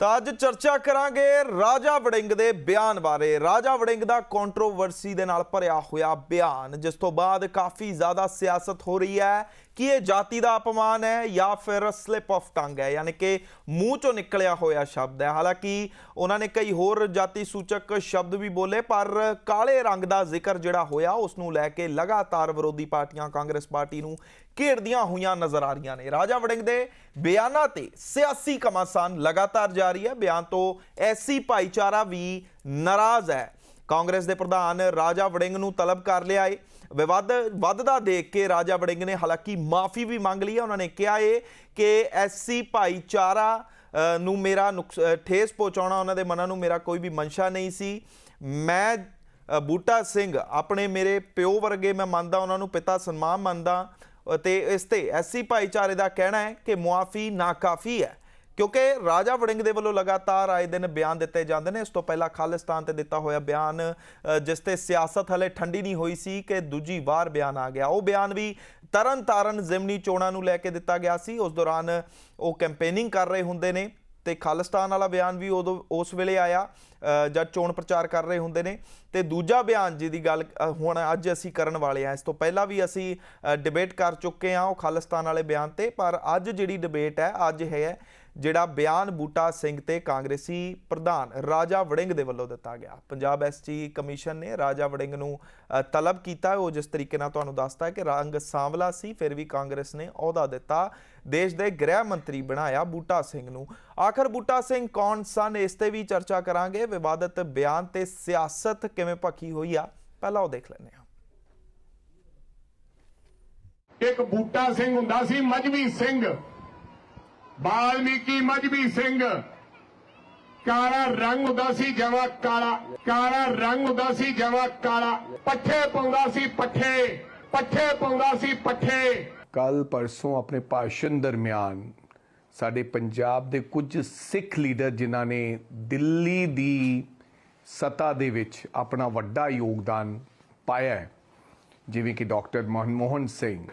ਤਾਂ ਅੱਜ ਚਰਚਾ ਕਰਾਂਗੇ ਰਾਜਾ ਵੜਿੰਗ ਦੇ ਬਿਆਨ ਬਾਰੇ। ਰਾਜਾ ਵੜਿੰਗ ਦਾ ਕੰਟਰੋਵਰਸੀ ਦੇ ਨਾਲ ਭਰਿਆ ਹੋਇਆ ਬਿਆਨ, ਜਿਸ ਤੋਂ ਬਾਅਦ ਕਾਫੀ ਜ਼ਿਆਦਾ ਸਿਆਸਤ ਹੋ ਰਹੀ ਹੈ ਕਿ ਇਹ ਜਾਤੀ ਦਾ ਅਪਮਾਨ ਹੈ ਜਾਂ ਫਿਰ ਸਲਿਪ ਆਫ ਟੰਗ ਹੈ, ਯਾਨੀ ਕਿ ਮੂੰਹ ਚੋਂ ਨਿਕਲਿਆ ਹੋਇਆ ਸ਼ਬਦ ਹੈ। ਹਾਲਾਂਕਿ ਉਹਨਾਂ ਨੇ ਕਈ ਹੋਰ ਜਾਤੀ ਸੂਚਕ ਸ਼ਬਦ ਵੀ ਬੋਲੇ, ਪਰ ਕਾਲੇ ਰੰਗ ਦਾ ਜ਼ਿਕਰ ਜਿਹੜਾ ਹੋਇਆ, ਉਸ ਨੂੰ ਲੈ ਕੇ ਲਗਾਤਾਰ ਵਿਰੋਧੀ ਪਾਰਟੀਆਂ ਕਾਂਗਰਸ ਪਾਰਟੀ ਨੂੰ ਘੇਰਦੀਆਂ ਹੋਈਆਂ ਨਜ਼ਰ ਆ ਰਹੀਆਂ ਨੇ। ਰਾਜਾ ਵੜਿੰਗ ਦੇ ਬਿਆਨਾਂ ਤੇ ਸਿਆਸੀ ਕਮਾਸਾਨ ਲਗਾਤਾਰ ਜਾਰੀ ਹੈ। ਬਿਆਨ ਤੋਂ ਐਸੀ ਭਾਈਚਾਰਾ ਵੀ ਨਾਰਾਜ਼ ਹੈ। ਕਾਂਗਰਸ ਦੇ ਪ੍ਰਧਾਨ ਰਾਜਾ ਵੜਿੰਗ ਨੂੰ ਤਲਬ ਕਰ ਲਿਆ ਏ। ਵਿਵਾਦ ਵੱਧਦਾ ਦੇਖ ਕੇ ਰਾਜਾ ਵੜਿੰਗ ਨੇ ਹਾਲਾਂਕਿ ਮਾਫੀ ਵੀ ਮੰਗ ਲਈ ਹੈ। ਉਹਨਾਂ ਨੇ ਕਿਹਾ ਏ ਕਿ ਐਸੀ ਭਾਈਚਾਰਾ ਨੂੰ ਮੇਰਾ ਨੁਕਸ- ਠੇਸ ਪਹੁੰਚਾਉਣਾ, ਉਹਨਾਂ ਦੇ ਮਨਾਂ ਨੂੰ ਮੇਰਾ ਕੋਈ ਵੀ ਮਨਸ਼ਾ ਨਹੀਂ ਸੀ। ਮੈਂ ਬੂਟਾ ਸਿੰਘ, ਆਪਣੇ ਮੇਰੇ ਪਿਓ ਵਰਗੇ ਮੈਂ ਮੰਨਦਾ, ਉਹਨਾਂ ਨੂੰ ਪਿਤਾ ਸਨਮਾਨ ਮੰਨਦਾ। ਤੇ ਇਸ ਤੇ ਐਸੀ ਭਾਈਚਾਰੇ ਦਾ ਕਹਿਣਾ ਹੈ ਕਿ ਮੁਆਫੀ ਨਾਕਾਫੀ ਹੈ, ਕਿਉਂਕਿ ਰਾਜਾ ਵੜਿੰਗ ਦੇ ਵੱਲੋਂ ਲਗਾਤਾਰ ਆਏ ਦਿਨ ਬਿਆਨ ਦਿੱਤੇ ਜਾਂਦੇ ਨੇ। ਇਸ ਤੋਂ ਪਹਿਲਾਂ ਖਾਲਿਸਤਾਨ ਤੇ ਦਿੱਤਾ ਹੋਇਆ ਬਿਆਨ ਜਿਸ ਤੇ ਸਿਆਸਤ ਹਲੇ ਠੰਡੀ ਨਹੀਂ ਹੋਈ ਸੀ ਕਿ ਦੂਜੀ ਵਾਰ ਬਿਆਨ ਆ ਗਿਆ। ਉਹ ਬਿਆਨ ਵੀ ਤਰਨ ਤਾਰਨ ਜ਼ਿਮਨੀ ਚੋਣਾਂ ਨੂੰ ਲੈ ਕੇ ਦਿੱਤਾ ਗਿਆ ਸੀ। ਉਸ ਦੌਰਾਨ ਉਹ ਕੈਂਪੇਨਿੰਗ ਕਰ ਰਹੇ ਹੁੰਦੇ ਨੇ। ਤੇ ਖਾਲਿਸਤਾਨ ਵਾਲਾ ਬਿਆਨ ਵੀ ਉਦੋਂ ਉਸ ਵੇਲੇ ਆਇਆ ਜਦ ਚੋਣ ਪ੍ਰਚਾਰ ਕਰ ਰਹੇ ਹੁੰਦੇ ਨੇ। ਤੇ ਦੂਜਾ ਬਿਆਨ ਜਿਹਦੀ ਗੱਲ ਹੁਣ ਅੱਜ ਅਸੀਂ ਕਰਨ ਵਾਲੇ ਆ ਇਸ ਤੋਂ ਪਹਿਲਾਂ ਵੀ ਅਸੀਂ ਡਿਬੇਟ ਕਰ ਚੁੱਕੇ ਆ ਉਹ ਖਾਲਿਸਤਾਨ ਵਾਲੇ ਬਿਆਨ ਤੇ, ਪਰ ਅੱਜ ਜਿਹੜੀ ਡਿਬੇਟ ਹੈ, ਅੱਜ ਹੈ ਜਿਹੜਾ ਬਿਆਨ ਬੂਟਾ ਸਿੰਘ ਤੇ ਕਾਂਗਰਸੀ ਪ੍ਰਧਾਨ ਰਾਜਾ ਵੜਿੰਗ ਦੇ ਵੱਲੋਂ ਦਿੱਤਾ ਗਿਆ। ਪੰਜਾਬ ਐਸਟੀ ਕਮਿਸ਼ਨ ਨੇ ਰਾਜਾ ਵੜਿੰਗ ਨੂੰ ਤਲਬ ਕੀਤਾ। ਉਹ ਜਿਸ ਤਰੀਕੇ ਨਾਲ ਤੁਹਾਨੂੰ ਦੱਸਦਾ ਹੈ ਕਿ ਰੰਗ ਸਾਂਵਲਾ ਸੀ, ਫਿਰ ਵੀ ਕਾਂਗਰਸ ਨੇ ਅਹੁਦਾ ਦਿੱਤਾ। ਦੇਸ਼ ਦੇ ਗ੍ਰਹਿ ਮੰਤਰੀ ਬਣਾਇਆ ਬੂਟਾ ਸਿੰਘ ਨੂੰ। ਆਖਰ ਬੂਟਾ ਸਿੰਘ ਕੌਣ ਸਨ, ਇਸ ਤੇ ਵੀ ਚਰਚਾ ਕਰਾਂਗੇ। ਵਿਵਾਦਤ ਬਿਆਨ ਤੇ ਸਿਆਸਤ ਕਿਵੇਂ ਭਖੀ ਹੋਈ ਆ, ਪਹਿਲਾਂ ਉਹ ਦੇਖ ਲੈਂਦੇ ਹਾਂ। ਇੱਕ ਬੂਟਾ ਸਿੰਘ ਹੁੰਦਾ ਸੀ, ਮਜਬੀ ਸਿੰਘ। ਬਾਲਮੀਕੀ ਮਜਬੀ ਸਿੰਘ। ਕਾਲਾ ਰੰਗ ਹੁੰਦਾ ਸੀ, ਜਵਾ ਕਾਲਾ। ਕਾਲਾ ਰੰਗ ਹੁੰਦਾ ਸੀ, ਜਵਾ ਕਾਲਾ। ਪੱਠੇ ਪਾਉਂਦਾ ਸੀ, ਪੱਠੇ। ਪੱਠੇ ਪਾਉਂਦਾ ਸੀ, ਪੱਠੇ। ਕੱਲ ਪਰਸੋਂ ਆਪਣੇ ਭਾਸ਼ਣ ਦਰਮਿਆਨ ਸਾਡੇ ਪੰਜਾਬ ਦੇ ਕੁਝ ਸਿੱਖ ਲੀਡਰ ਜਿਨ੍ਹਾਂ ਨੇ ਦਿੱਲੀ ਦੀ ਸਤਾ ਦੇ ਵਿੱਚ ਆਪਣਾ ਵੱਡਾ ਯੋਗਦਾਨ ਪਾਇਆ ਹੈ, ਜਿਵੇਂ ਕਿ ਡਾਕਟਰ ਮਨਮੋਹਨ ਸਿੰਘ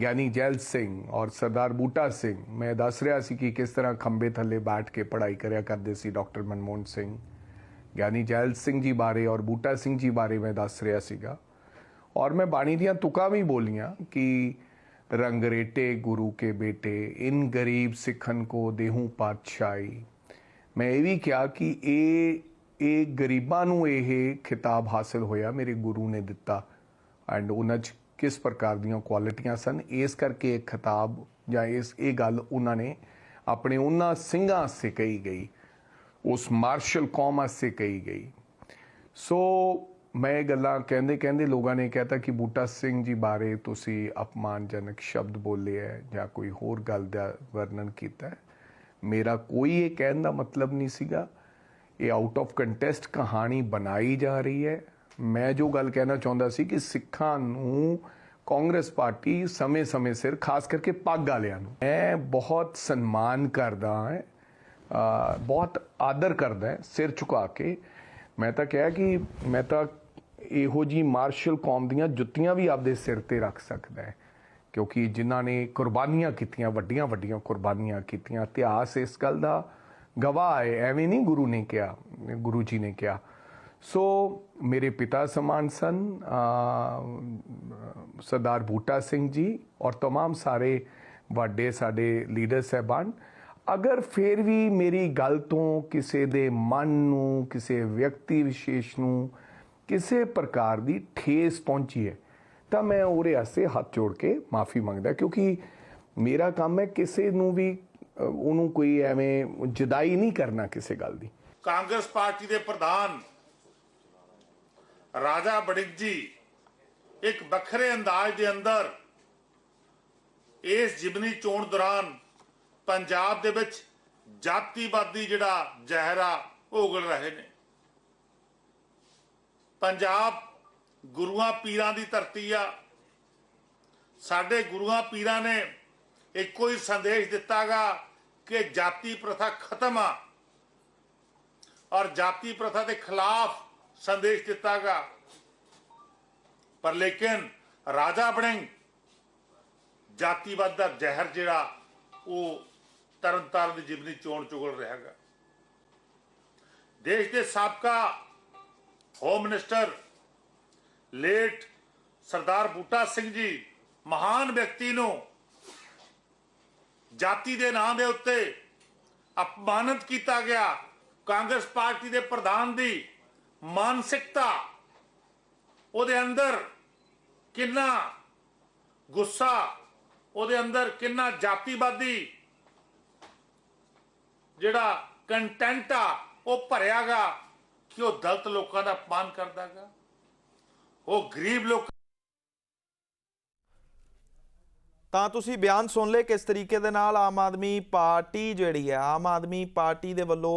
ਗਿਆਨੀ ਜੈਲ ਸਿੰਘ ਔਰ ਸਰਦਾਰ ਬੂਟਾ ਸਿੰਘ, ਮੈਂ ਦੱਸ ਰਿਹਾ ਸੀ ਕਿ ਕਿਸ ਤਰ੍ਹਾਂ ਖੰਬੇ ਥੱਲੇ ਬੈਠ ਕੇ ਪੜ੍ਹਾਈ ਕਰਿਆ ਕਰਦੇ ਸੀ ਡਾਕਟਰ ਮਨਮੋਹਨ ਸਿੰਘ। ਗਿਆਨੀ ਜੈਲ ਸਿੰਘ ਜੀ ਬਾਰੇ ਔਰ ਬੂਟਾ ਸਿੰਘ ਜੀ ਬਾਰੇ ਮੈਂ ਦੱਸ ਰਿਹਾ ਸੀਗਾ। ਔਰ ਮੈਂ ਬਾਣੀ ਦੀਆਂ ਤੁਕਾਂ ਵੀ ਬੋਲੀਆਂ ਕਿ ਰੰਗਰੇਟੇ ਗੁਰੂ ਕੇ ਬੇਟੇ, ਇਨ ਗਰੀਬ ਸਿੱਖਨ ਕੋ ਦੇਹੂ ਪਾਤਸ਼ਾਹੀ। ਮੈਂ ਇਹ ਵੀ ਕਿਹਾ ਕਿ ਇਹ ਇਹ ਗਰੀਬਾਂ ਨੂੰ ਇਹ ਖਿਤਾਬ ਹਾਸਲ ਹੋਇਆ, ਮੇਰੇ ਗੁਰੂ ਨੇ ਦਿੱਤਾ। ਐਂਡ ਉਹਨਾਂ 'ਚ ਕਿਸ ਪ੍ਰਕਾਰ ਦੀਆਂ ਕੁਆਲਿਟੀਆਂ ਸਨ। ਇਸ ਕਰਕੇ ਇਹ ਖਿਤਾਬ ਜਾਂ ਇਸ, ਇਹ ਗੱਲ ਉਹਨਾਂ ਨੇ ਆਪਣੇ ਉਹਨਾਂ ਸਿੰਘਾਂ ਵਾਸਤੇ ਕਹੀ ਗਈ। ਉਸ ਮਾਰਸ਼ਲ ਕੌਮ ਵਾਸਤੇ ਕਹੀ ਗਈ। ਸੋ ਮੈਂ ਇਹ ਗੱਲਾਂ ਕਹਿੰਦੇ ਕਹਿੰਦੇ ਲੋਕਾਂ ਨੇ ਕਹਿਤਾ ਕਿ ਬੂਟਾ ਸਿੰਘ ਜੀ ਬਾਰੇ ਤੁਸੀਂ ਅਪਮਾਨਜਨਕ ਸ਼ਬਦ ਬੋਲੇ ਹੈ ਜਾਂ ਕੋਈ ਹੋਰ ਗੱਲ ਦਾ ਵਰਣਨ ਕੀਤਾ ਹੈ ਮੇਰਾ ਕੋਈ ਇਹ ਕਹਿਣ ਦਾ ਮਤਲਬ ਨਹੀਂ ਸੀਗਾ। ਇਹ ਆਊਟ ਆਫ ਕੰਟੈਸਟ ਕਹਾਣੀ ਬਣਾਈ ਜਾ ਰਹੀ ਹੈ ਮੈਂ ਜੋ ਗੱਲ ਕਹਿਣਾ ਚਾਹੁੰਦਾ ਸੀ ਕਿ ਸਿੱਖਾਂ ਨੂੰ ਕਾਂਗਰਸ ਪਾਰਟੀ ਸਮੇਂ-ਸਮੇਂ ਸਿਰ, ਖਾਸ ਕਰਕੇ ਪੱਗ ਵਾਲਿਆਂ ਨੂੰ, ਮੈਂ ਬਹੁਤ ਸਨਮਾਨ ਕਰਦਾ ਹਾਂ ਬਹੁਤ ਆਦਰ ਕਰਦਾ ਸਿਰ ਝੁਕਾ ਕੇ। ਮੈਂ ਤਾਂ ਕਿਹਾ ਕਿ ਮੈਂ ਤਾਂ ਇਹੋ ਜੀ ਮਾਰਸ਼ਲ ਕੌਮ ਦੀਆਂ ਜੁੱਤੀਆਂ ਵੀ ਆਪਦੇ ਸਿਰ ਤੇ ਰੱਖ ਸਕਦਾ ਹੈ, ਕਿਉਂਕਿ ਜਿਨ੍ਹਾਂ ਨੇ ਕੁਰਬਾਨੀਆਂ ਕੀਤੀਆਂ ਵੱਡੀਆਂ ਵੱਡੀਆਂ ਕੁਰਬਾਨੀਆਂ ਕੀਤੀਆਂ, ਇਤਿਹਾਸ ਇਸ ਗੱਲ ਦਾ ਗਵਾਹ ਹੈ, ਐਵੇਂ ਨਹੀਂ ਗੁਰੂ ਨੇ ਕਿਹਾ, ਗੁਰੂ ਜੀ ਨੇ ਕਿਹਾ। ਸੋ ਮੇਰੇ ਪਿਤਾ ਸਮਾਨ ਸਨ ਅ, ਸਰਦਾਰ ਬੂਟਾ ਸਿੰਘ ਜੀ ਔਰ तमाम ਸਾਰੇ ਵੱਡੇ ਸਾਡੇ ਲੀਡਰ ਸਹਿਬਾਨ ਅਗਰ ਫਿਰ ਵੀ ਮੇਰੀ ਗੱਲ ਤੋਂ ਕਿਸੇ ਦੇ ਮਨ ਨੂੰ ਕਿਸੇ ਵਿਅਕਤੀ ਵਿਸ਼ੇਸ਼ ਨੂੰ ਕਿਸੇ ਪ੍ਰਕਾਰ ਦੀ ਠੇਸ ਪਹੁੰਚੀ ਹੈ ਤਾਂ ਮੈਂ ਉਹਦੇ ਵਾਸਤੇ ਹੱਥ ਜੋੜ ਕੇ ਮਾਫੀ ਮੰਗਦਾ ਕਿਉਂਕਿ ਮੇਰਾ ਕੰਮ ਹੈ ਕਿਸੇ ਨੂੰ ਵੀ ਅ, ਉਹਨੂੰ ਕੋਈ ਐਵੇਂ ਜਦਾਈ ਨਹੀਂ ਕਰਨਾ ਕਿਸੇ ਗੱਲ ਦੀ ਕਾਂਗਰਸ ਪਾਰਟੀ ਦੇ ਪ੍ਰਧਾਨ ਰਾਜਾ ਬੜਿੰਗ ਜੀ, ਇੱਕ ਵੱਖਰੇ ਅੰਦਾਜ਼ ਦੇ ਅੰਦਰ ਇਸ ਜਿਮਨੀ ਚੋਣ ਦੌਰਾਨ ਪੰਜਾਬ ਦੇ ਵਿੱਚ ਜਾਤੀਵਾਦੀ ਜਿਹੜਾ ਜ਼ਹਿਰਾ ਉਗਲ ਰਹੇ ਨੇ। ਪੰਜਾਬ ਗੁਰੂਆਂ ਪੀਰਾਂ ਦੀ ਧਰਤੀ ਆ। ਸਾਡੇ ਗੁਰੂਆਂ ਪੀਰਾਂ ਨੇ ਇੱਕੋ ਹੀ ਸੰਦੇਸ਼ ਦਿੱਤਾਗਾ ਕਿ ਜਾਤੀ ਪ੍ਰਥਾ ਖਤਮ ਆ। ਔਰ ਜਾਤੀ ਪ੍ਰਥਾ ਦੇ ਖਿਲਾਫ ਸੰਦੇਸ਼ ਦਿੱਤਾਗਾ। ਪਰ ਲੇਕਿਨ ਰਾਜਾ ਬਣਿੰਗ ਜਾਤੀਵਾਦ ਦਾ ਜ਼ਹਿਰ ਜਿਹੜਾ, ਉਹ ਤਰਨਤਾਰਨ ਦੀ ਜਿਮਨੀ ਚੋਣ ਚੁਗਲ ਰਿਹਾਗਾ। ਦੇਸ਼ ਦੇ ਸਾਬਕਾ home minister late Sardar Buta Singh ji ਮਹਾਨ ਵਿਅਕਤੀ ਨੂੰ ਜਾਤੀ ਦੇ ਨਾਂ ਦੇ ਉੱਤੇ ਅਪਮਾਨਿਤ ਕੀਤਾ ਗਿਆ। ਕਾਂਗਰਸ ਪਾਰਟੀ ਦੇ ਪ੍ਰਧਾਨ ਦੀ ਮਾਨਸਿਕਤਾ, ਉਹਦੇ ਅੰਦਰ ਕਿੰਨਾ ਗੁੱਸਾ, ਉਹਦੇ ਅੰਦਰ ਕਿੰਨਾ ਜਾਤੀਵਾਦੀ ਜਿਹੜਾ ਕੰਟੈਂਟ ਆ, ਉਹ ਭਰਿਆਗਾ ਕਿ ਉਹ ਦਲਤ ਲੋਕਾਂ ਦਾ ਅਪਮਾਨ ਕਰਦਾਗਾ। ਉਹ ਗਰੀਬ ਲੋਕ ਤਾਂ ਤੁਸੀਂ ਬਿਆਨ ਸੁਣ ਲਏ ਕਿਸ ਤਰੀਕੇ ਦੇ ਨਾਲ ਆਮ ਆਦਮੀ ਪਾਰਟੀ ਜਿਹੜੀ ਹੈ, ਆਮ ਆਦਮੀ ਪਾਰਟੀ ਦੇ ਵੱਲੋਂ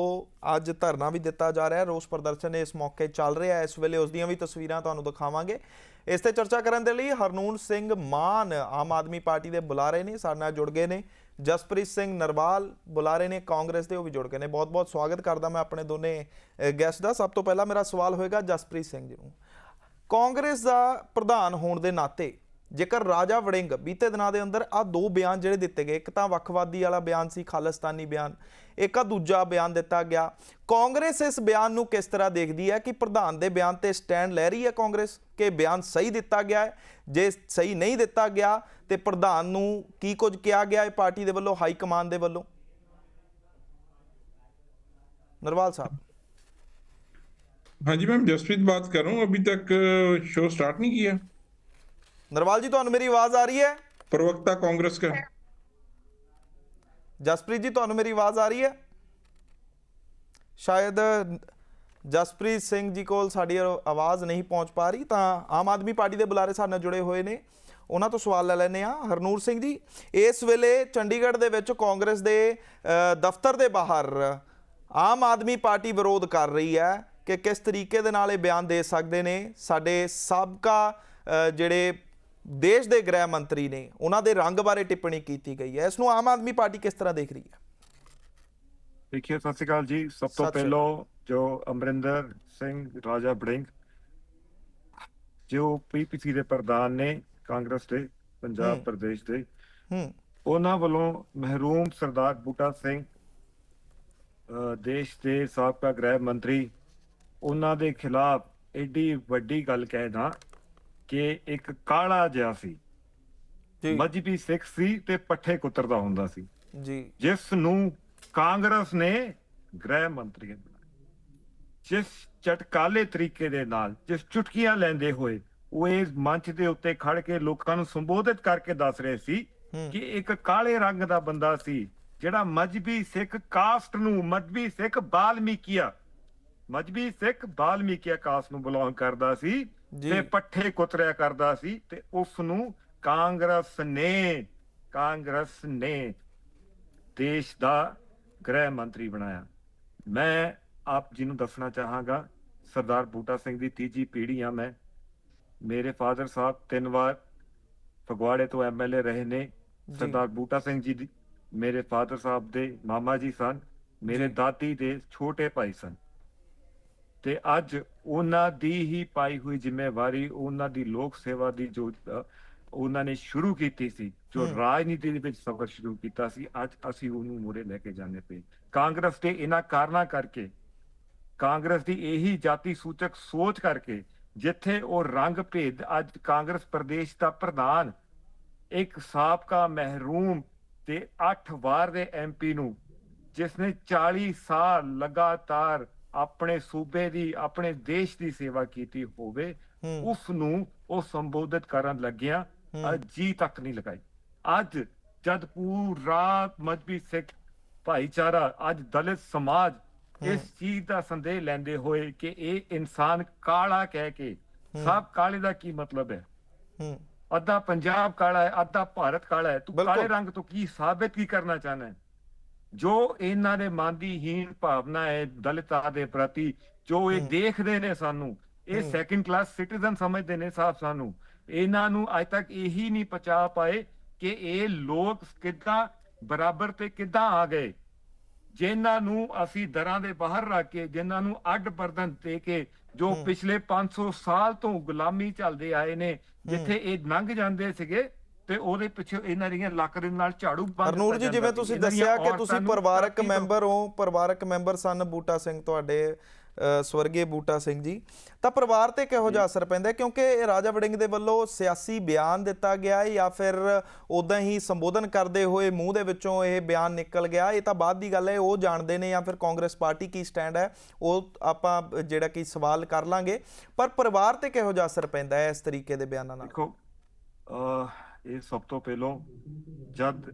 ਅੱਜ ਧਰਨਾ ਵੀ ਦਿੱਤਾ ਜਾ ਰਿਹਾ ਹੈ। ਰੋਸ ਪ੍ਰਦਰਸ਼ਨ ਇਸ ਮੌਕੇ ਚੱਲ ਰਿਹਾ ਹੈ। ਇਸ ਵੇਲੇ ਉਸ ਦੀਆਂ ਵੀ ਤਸਵੀਰਾਂ ਤੁਹਾਨੂੰ ਦਿਖਾਵਾਂਗੇ। ਇਸ ਤੇ ਚਰਚਾ ਕਰਨ ਦੇ ਲਈ ਹਰਨੂਨ ਸਿੰਘ ਮਾਨ ਆਮ ਆਦਮੀ ਪਾਰਟੀ ਦੇ ਬੁਲਾਰੇ ਨੇ, ਸਾਡੇ ਨਾਲ ਜੁੜ ਗਏ ਨੇ। ਜਸਪ੍ਰੀਤ ਸਿੰਘ ਨਰਵਾਲ ਬੁਲਾਰੇ ਨੇ, ਕਾਂਗਰਸ ਦੇ ਉਹ ਵੀ ਜੁੜ ਗਏ ਨੇ। ਬਹੁਤ-ਬਹੁਤ ਸਵਾਗਤ ਕਰਦਾ ਮੈਂ ਆਪਣੇ ਦੋਨੇ ਗੈਸਟ ਦਾ। ਸਭ ਤੋਂ ਪਹਿਲਾਂ ਮੇਰਾ ਸਵਾਲ ਹੋਏਗਾ ਜਸਪ੍ਰੀਤ ਸਿੰਘ ਜੀ ਨੂੰ। ਕਾਂਗਰਸ ਦਾ ਪ੍ਰਧਾਨ ਹੋਣ ਦੇ ਨਾਤੇ ਜੇਕਰ ਰਾਜਾ ਵੜਿੰਗ ਬੀਤੇ ਦਿਨਾਂ ਦੇ ਅੰਦਰ ਆ ਦੋ ਬਿਆਨ ਜਿਹੜੇ ਦਿੱਤੇ ਗਏ ਇੱਕ ਤਾਂ ਵੱਖਵਾਦੀ ਵਾਲਾ ਬਿਆਨ ਸੀ ਖਾਲਿਸਤਾਨੀ ਬਿਆਨ ਇੱਕ ਆ ਦੂਜਾ ਬਿਆਨ ਦਿੱਤਾ ਗਿਆ ਕਾਂਗਰਸ ਇਸ ਬਿਆਨ ਨੂੰ ਕਿਸ ਤਰ੍ਹਾਂ ਦੇਖਦੀ ਹੈ ਕਿ ਪ੍ਰਧਾਨ ਦੇ ਬਿਆਨ ਤੇ ਸਟੈਂਡ ਲੈ ਰਹੀ ਹੈ ਕਾਂਗਰਸ ਕਿ ਬਿਆਨ ਸਹੀ ਦਿੱਤਾ ਗਿਆ ਹੈ ਜੇ ਸਹੀ ਨਹੀਂ ਦਿੱਤਾ ਗਿਆ ਤੇ ਪ੍ਰਧਾਨ ਨੂੰ ਕੀ ਕੁਝ ਕਿਹਾ ਗਿਆ ਹੈ ਪਾਰਟੀ ਦੇ ਵੱਲੋਂ ਹਾਈ ਕਮਾਨ ਦੇ ਵੱਲੋਂ ਨਰਵਾਲ ਸਾਹਿਬ हाँ जी मैम जसप्रीत बात कर रहा हूँ अभी तक शो स्टार्ट नहीं किया ਨਰਵਾਲ ਜੀ ਤੁਹਾਨੂੰ ਮੇਰੀ ਆਵਾਜ਼ ਆ ਰਹੀ ਹੈ प्रवक्ता कांग्रेस का ਜਸਪ੍ਰੀਤ ਜੀ ਤੁਹਾਨੂੰ ਮੇਰੀ ਆਵਾਜ਼ ਆ ਰਹੀ ਹੈ ਸ਼ਾਇਦ ਜਸਪ੍ਰੀਤ ਸਿੰਘ ਜੀ ਕੋਲ ਸਾਡੀ ਆਵਾ- ਆਵਾਜ਼ ਨਹੀਂ ਪਹੁੰਚ ਪਾ ਰਹੀ ਤਾਂ ਆਮ ਆਦਮੀ ਪਾਰਟੀ ਦੇ ਬੁਲਾਰੇ ਸਾਡੇ ਨਾਲ ਜੁੜੇ ਹੋਏ ਨੇ ਉਹਨਾਂ ਤੋਂ ਸਵਾਲ ਲੈ ਲੈਂਦੇ ਆ ਹਰਨੂਰ ਸਿੰਘ ਜੀ ਇਸ ਵੇਲੇ ਚੰਡੀਗੜ੍ਹ ਦੇ ਵਿੱਚ ਕਾਂਗਰਸ ਦੇ ਅ, ਦਫ਼ਤਰ ਦੇ ਬਾਹਰ ਆਮ ਆਦਮੀ ਪਾਰਟੀ ਵਿਰੋਧ ਕਰ ਰਹੀ ਹੈ ਕਿ ਕਿਸ ਤਰੀਕੇ ਦੇ ਨਾਲ ਇਹ ਬਿਆਨ ਦੇ ਸਕਦੇ ਨੇ ਸਾਡੇ ਸਾਬਕਾ ਅ, ਜਿਹੜੇ ਦੇਸ਼ ਦੇ ਗ੍ਰਹਿ ਮੰਤਰੀ ਨੇ ਉਹਨਾਂ ਦੇ ਰੰਗ ਬਾਰੇ ਟਿੱਪਣੀ ਕੀਤੀ ਗਈ ਹੈ। ਇਸ ਨੂੰ ਆਮ ਆਦਮੀ ਪਾਰਟੀ ਕਿਸ ਤਰ੍ਹਾਂ ਦੇਖ ਰਹੀ ਹੈ? ਦੇਖਿਏ ਸਤਿ ਸ਼੍ਰੀ ਅਕਾਲ ਜੀ। ਸਭ ਤੋਂ ਪਹਿਲਾਂ ਜੋ ਅਮਰਿੰਦਰ ਸਿੰਘ ਰਾਜਾ ਬੜਿੰਗ ਜੋ ਪੀਪੀਸੀ ਦੇ ਪ੍ਰਧਾਨ ਨੇ ਕਾਂਗਰਸ ਦੇ ਪੰਜਾਬ। ਪ੍ਰਦੇਸ਼ ਦੇ ਹੂੰ। ਉਹਨਾਂ ਵੱਲੋਂ ਮਹਿਰੂਮ ਸਰਦਾਰ ਬੂਟਾ ਸਿੰਘ ਦੇਸ਼ ਦੇ ਸਾਬਕਾ ਗ੍ਰਹਿ ਮੰਤਰੀ ਉਹਨਾਂ ਦੇ ਖਿਲਾਫ ਐਡੀ ਵੱਡੀ ਗੱਲ ਕਹਿਣਾ ਕਿ ਇੱਕ ਕਾਲਾ ਜਿਹਾ ਸੀ। ਜੀ। ਮਜਬੀ ਸਿੱਖ ਸੀ ਤੇ ਪੱਠੇ ਕੁੱਤਰਦਾ ਹੁੰਦਾ ਸੀ। ਜੀ। ਜਿਸ ਨੂੰ ਕਾਂਗਰਸ ਨੇ ਗ੍ਰਹਿ ਮੰਤਰੀ ਬਣਾਇਆ ਜਿਸ ਚਟਕਾਲੇ ਤਰੀਕੇ ਦੇ ਨਾਲ ਜਿਸ ਚੁਟਕੀਆਂ ਲੈਂਦੇ ਹੋਏ ਉਹ ਇਸ ਮੰਚ ਦੇ ਉੱਤੇ ਖੜ ਕੇ ਲੋਕਾਂ ਨੂੰ ਸੰਬੋਧਿਤ ਕਰਕੇ ਦੱਸ ਰਹੇ ਸੀ ਹੂੰ। ਕਿ ਇੱਕ ਕਾਲੇ ਰੰਗ ਦਾ ਬੰਦਾ ਸੀ ਜਿਹੜਾ ਮਜਬੀ ਸਿੱਖ ਕਾਸਟ ਨੂੰ ਮਜਬੀ ਸਿੱਖ ਬਾਲਮੀਕੀਆ ਮਜਬੀ ਸਿੱਖ ਬਾਲਮੀਕੀਆ ਕਾਸਟ ਨੂੰ ਬਿਲੋਂਗ ਕਰਦਾ ਸੀ। ਤੇ ਪੱਠੇ ਕੁਤਰਿਆ ਕਰਦਾ ਸੀ ਤੇ ਉਸ ਨੂੰ ਕਾਂਗਰਸ ਨੇ ਕਾਂਗਰਸ ਨੇ ਦੇਸ਼ ਦਾ ਗ੍ਰਹਿ ਮੰਤਰੀ ਬਣਾਇਆ। ਮੈਂ ਆਪ ਜੀ ਨੂੰ ਦੱਸਣਾ ਚਾਹਾਂਗਾ ਸਰਦਾਰ ਬੂਟਾ ਸਿੰਘ ਦੀ ਤੀਜੀ ਪੀੜ੍ਹੀ ਆ ਮੈਂ। ਮੇਰੇ ਫਾਦਰ ਸਾਹਿਬ ਤਿੰਨ ਵਾਰ ਫਗਵਾੜੇ ਤੋਂ ਐਮਐਲਏ ਰਹੇ ਨੇ। ਸਰਦਾਰ ਬੂਟਾ ਸਿੰਘ ਜੀ ਦੀ ਮੇਰੇ ਫਾਦਰ ਸਾਹਿਬ ਦੇ ਮਾਮਾ ਜੀ ਸਨ। ਮੇਰੇ। ਦਾਦੀ ਦੇ ਛੋਟੇ ਭਾਈ ਸਨ। ਤੇ ਅੱਜ ਉਹਨਾਂ ਦੀ ਹੀ ਪਾਈ ਹੋਈ ਜ਼ਿੰਮੇਵਾਰੀ ਉਹਨਾਂ ਦੀ ਲੋਕ ਸੇਵਾ ਦੀ ਜੋ ਉਹਨਾਂ ਨੇ ਸ਼ੁਰੂ ਕੀਤੀ ਸੀ ਜੋ। ਰਾਜਨੀਤੀ ਦੇ ਵਿੱਚ ਸਫ਼ਰ ਸ਼ੁਰੂ ਕੀਤਾ ਸੀ ਅੱਜ ਅਸੀਂ ਉਹਨੂੰ ਮੂਰੇ ਲੈ ਕੇ ਜਾਣੇ ਪਏ ਕਾਂਗਰਸ ਦੇ ਇਹਨਾਂ ਕਾਰਨਾਂ ਕਰਕੇ ਕਾਂਗਰਸ ਦੀ ਇਹੀ ਜਾਤੀ ਸੂਚਕ ਸੋਚ ਕਰਕੇ ਜਿੱਥੇ ਉਹ ਰੰਗ ਭੇਦ ਅੱਜ ਕਾਂਗਰਸ ਪ੍ਰਦੇਸ਼ ਦਾ ਪ੍ਰਧਾਨ ਇੱਕ ਸਾਬਕਾ ਮਹਿਰੂਮ ਤੇ 8 ਵਾਰ ਦੇ ਐਮਪੀ ਨੂੰ ਜਿਸ ਨੇ 40 ਸਾਲ ਲਗਾਤਾਰ ਆਪਣੇ ਸੂਬੇ ਦੀ ਆਪਣੇ ਦੇਸ਼ ਦੀ ਸੇਵਾ ਕੀਤੀ ਹੋਵੇ ਉਸ ਨੂੰ ਉਹ ਸੰਬੋਧਿਤ ਕਰਨ ਲੱਗਿਆ ਜੀ ਤੱਕ ਨਹੀਂ ਲਗਾਈ। ਅੱਜ ਜਦ ਪੂਰਾ ਮਜਬੀ ਸਿੱਖ ਭਾਈਚਾਰਾ ਅੱਜ ਦਲਿਤ ਸਮਾਜ ਇਸ ਚੀਜ਼ ਦਾ ਸੰਦੇਹ ਲੈਂਦੇ ਹੋਏ ਕਿ ਇਹ ਇਨਸਾਨ ਕਾਲਾ ਕਹਿ ਕੇ ਸਭ ਕਾਲੇ ਦਾ ਕੀ ਮਤਲਬ ਹੈ? ਅੱਧਾ ਪੰਜਾਬ ਕਾਲਾ ਹੈ ਅੱਧਾ ਭਾਰਤ ਕਾਲਾ ਹੈ। ਤੂੰ। ਕਾਲੇ ਰੰਗ ਤੋਂ ਕੀ ਸਾਬਿਤ ਕੀ ਕਰਨਾ ਚਾਹਨਾ ਹੈ? ਜੋ ਇਹਨਾਂ ਦੇ ਮਨ ਦੀ ਹੀਨ ਭਾਵਨਾ ਹੈ ਦਲਿਤਾਂ ਦੇ ਪ੍ਰਤੀ ਜੋ ਇਹ ਦੇਖਦੇ ਨੇ ਸਾਨੂੰ ਇਹ। ਸੈਕੰਡ ਕਲਾਸ ਸਿਟੀਜ਼ਨ ਸਮਝਦੇ ਨੇ ਸਾਹਿਬ ਸਾਨੂੰ ਇਹਨਾਂ ਨੂੰ ਅਜ ਤੱਕ ਇਹੀ ਨਹੀਂ ਪਛਾ ਪਾਏ ਕਿ ਇਹ ਲੋਕ ਕਿੱਦਾਂ ਬਰਾਬਰ ਤੇ ਕਿੱਦਾਂ ਆ ਗਏ ਜਿਨ੍ਹਾਂ ਨੂੰ ਅਸੀਂ ਦਰਾਂ ਦੇ ਬਾਹਰ ਰੱਖ ਕੇ ਜਿਨ੍ਹਾਂ ਨੂੰ ਅੱਡ ਬਰਦਨ ਦੇ ਕੇ ਜੋ। ਪਿਛਲੇ 500 ਸਾਲ ਤੋਂ ਗੁਲਾਮੀ ਚੱਲਦੇ ਆਏ ਨੇ ਜਿੱਥੇ ਇਹ ਲੰਘ ਜਾਂਦੇ ਸੀਗੇ ਤੇ ਉਹਦੇ ਪਿੱਛੇ ਇਹਨਾਂ ਦੀਆਂ ਲੱਕ ਦੇ ਨਾਲ ਝਾੜੂ ਬੰਨ ਹਰਨੂਰ ਜੀ ਜਿਵੇਂ। ਤੁਸੀਂ ਦੱਸਿਆ ਕਿ ਤੁਸੀਂ ਪਰਿਵਾਰਕ ਮੈਂਬਰ ਹੋ ਪਰਿਵਾਰਕ ਮੈਂਬਰ ਸਨ ਬੂਟਾ ਸਿੰਘ ਤੁਹਾਡੇ ਸਵਰਗੀ ਬੂਟਾ ਸਿੰਘ ਜੀ। ਤਾਂ ਪਰਿਵਾਰ ਤੇ ਕਿਹੋ ਜਿਹਾ ਅਸਰ ਪੈਂਦਾ? ਕਿਉਂਕਿ ਇਹ ਰਾਜਾ ਵੜਿੰਗ ਦੇ ਵੱਲੋਂ ਸਿਆਸੀ ਬਿਆਨ ਦਿੱਤਾ ਗਿਆ ਹੈ ਜਾਂ ਫਿਰ ਉਦਾਂ ਹੀ ਸੰਬੋਧਨ ਕਰਦੇ ਹੋਏ ਮੂੰਹ ਦੇ ਵਿੱਚੋਂ ਇਹ ਬਿਆਨ ਨਿਕਲ ਗਿਆ। ਇਹ ਤਾਂ ਬਾਅਦ ਦੀ ਗੱਲ ਹੈ ਉਹ ਜਾਣਦੇ ਨੇ ਜਾਂ ਫਿਰ ਕਾਂਗਰਸ ਪਾਰਟੀ ਕੀ ਸਟੈਂਡ ਹੈ ਉਹ ਆਪਾਂ ਜਿਹੜਾ ਕਿ ਸਵਾਲ ਕਰ ਲਾਂਗੇ। ਪਰ ਪਰਿਵਾਰ ਤੇ ਕਿਹੋ ਜਿਹਾ ਅਸਰ ਪੈਂਦਾ ਹੈ ਇਸ ਤਰੀਕੇ ਦੇ ਬਿਆਨਾਂ ਨਾਲ? ਦੇਖੋ ਇਹ ਸਭ ਤੋਂ ਪਹਿਲਾਂ ਜਦ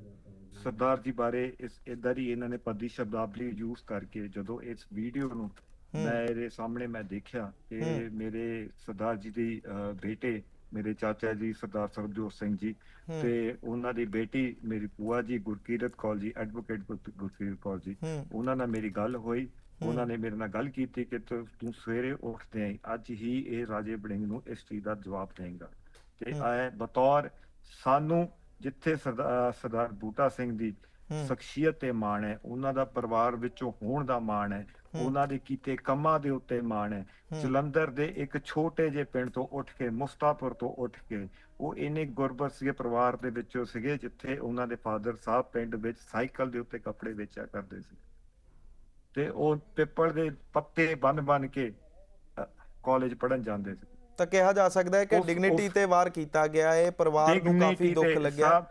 ਸਰਦਾਰ ਜੀ ਬਾਰੇ ਇਸ ਇਦਾਂ ਦੀ ਇਹਨਾਂ ਨੇ ਪੱਦੀ ਸ਼ਬਦਾਵਲੀ ਯੂਜ਼ ਕਰਕੇ ਜਦੋਂ ਇਸ ਵੀਡੀਓ ਨੂੰ ਮੇਰੇ ਸਾਹਮਣੇ ਮੈਂ ਦੇਖਿਆ ਕਿ ਹੂੰ। ਮੇਰੇ ਸਰਦਾਰ ਜੀ ਦੀ ਬੇਟੇ ਮੇਰੇ ਚਾਚਾ ਜੀ ਸਰਦਾਰ ਸਰਬਜੋਤ ਸਿੰਘ ਜੀ ਹੂੰ। ਤੇ ਉਹਨਾਂ ਦੀ ਬੇਟੀ ਮੇਰੀ ਭੂਆ ਜੀ ਗੁਰਕੀਰਤ ਕੌਰ ਜੀ ਐਡਵੋਕੇਟ ਗੁਰਕੀਰਤ ਕੌਰ ਜੀ ਹੂੰ ਉਹਨਾਂ ਨਾਲ ਮੇਰੀ ਗੱਲ ਹੋਈ ਉਹਨਾਂ ਨੇ ਮੇਰੇ ਨਾਲ ਗੱਲ ਕੀਤੀ ਕਿ ਤੂੰ ਸਵੇਰੇ ਉੱਠਦੇ ਆਂ ਅੱਜ ਹੀ ਇਹ ਰਾਜੇ ਬੜਿੰਗ ਨੂੰ ਇਸ ਚੀਜ਼ ਦਾ ਜਵਾਬ ਦੇਂਗਾ ਤੇ। ਆਏ ਬਤੌਰ ਸਾਨੂੰ ਜਿੱਥੇ ਸਰਦਾਰ ਬੂਟਾ ਸਿੰਘ ਦੀ ਸ਼ਖਸੀਅਤ ਤੇ ਮਾਣ ਹੈ ਉਹਨਾਂ ਦਾ ਪਰਿਵਾਰ ਵਿੱਚੋਂ ਹੋਣ ਦਾ ਮਾਣ ਹੈ। ਉਹਨਾਂ ਦੇ ਕੀਤੇ ਕੰਮਾਂ ਦੇ ਉੱਤੇ ਮਾਣ ਹੈ। ਜਲੰਧਰ ਦੇ ਇੱਕ ਛੋਟੇ ਜਿਹੇ ਪਿੰਡ ਤੋਂ ਉੱਠ ਕੇ ਮੁਸਤਾਫਰ ਤੋਂ ਉੱਠ ਕੇ ਉਹ ਇੰਨੇ ਗੁਰਬਤ ਸੀਗੇ ਪਰਿਵਾਰ ਦੇ ਵਿੱਚੋਂ ਸੀਗੇ ਜਿੱਥੇ ਉਹਨਾਂ ਦੇ ਫਾਦਰ ਸਾਹਿਬ ਪਿੰਡ ਵਿੱਚ ਸਾਈਕਲ ਦੇ ਉੱਤੇ ਕੱਪੜੇ ਵੇਚਿਆ ਕਰਦੇ ਸੀ ਤੇ ਉਹ ਪਿੱਪਲ ਦੇ ਪੱਤੇ ਬੰਨ ਬੰਨ ਕੇ ਕਾਲਜ ਪੜਨ ਜਾਂਦੇ ਸੀ ਤਾਂ ਕਿਹਾ ਜਾ ਸਕਦਾ ਹੈ ਕਿ ਉਸ- ਡਿਗਨਿਟੀ ਉਸ- ਤੇ ਵਾਰ ਕੀਤਾ ਗਿਆ ਹੈ ਪਰਿਵਾਰ ਨੂੰ ਕਾਫੀ ਦੁੱਖ ਲੱਗਿਆ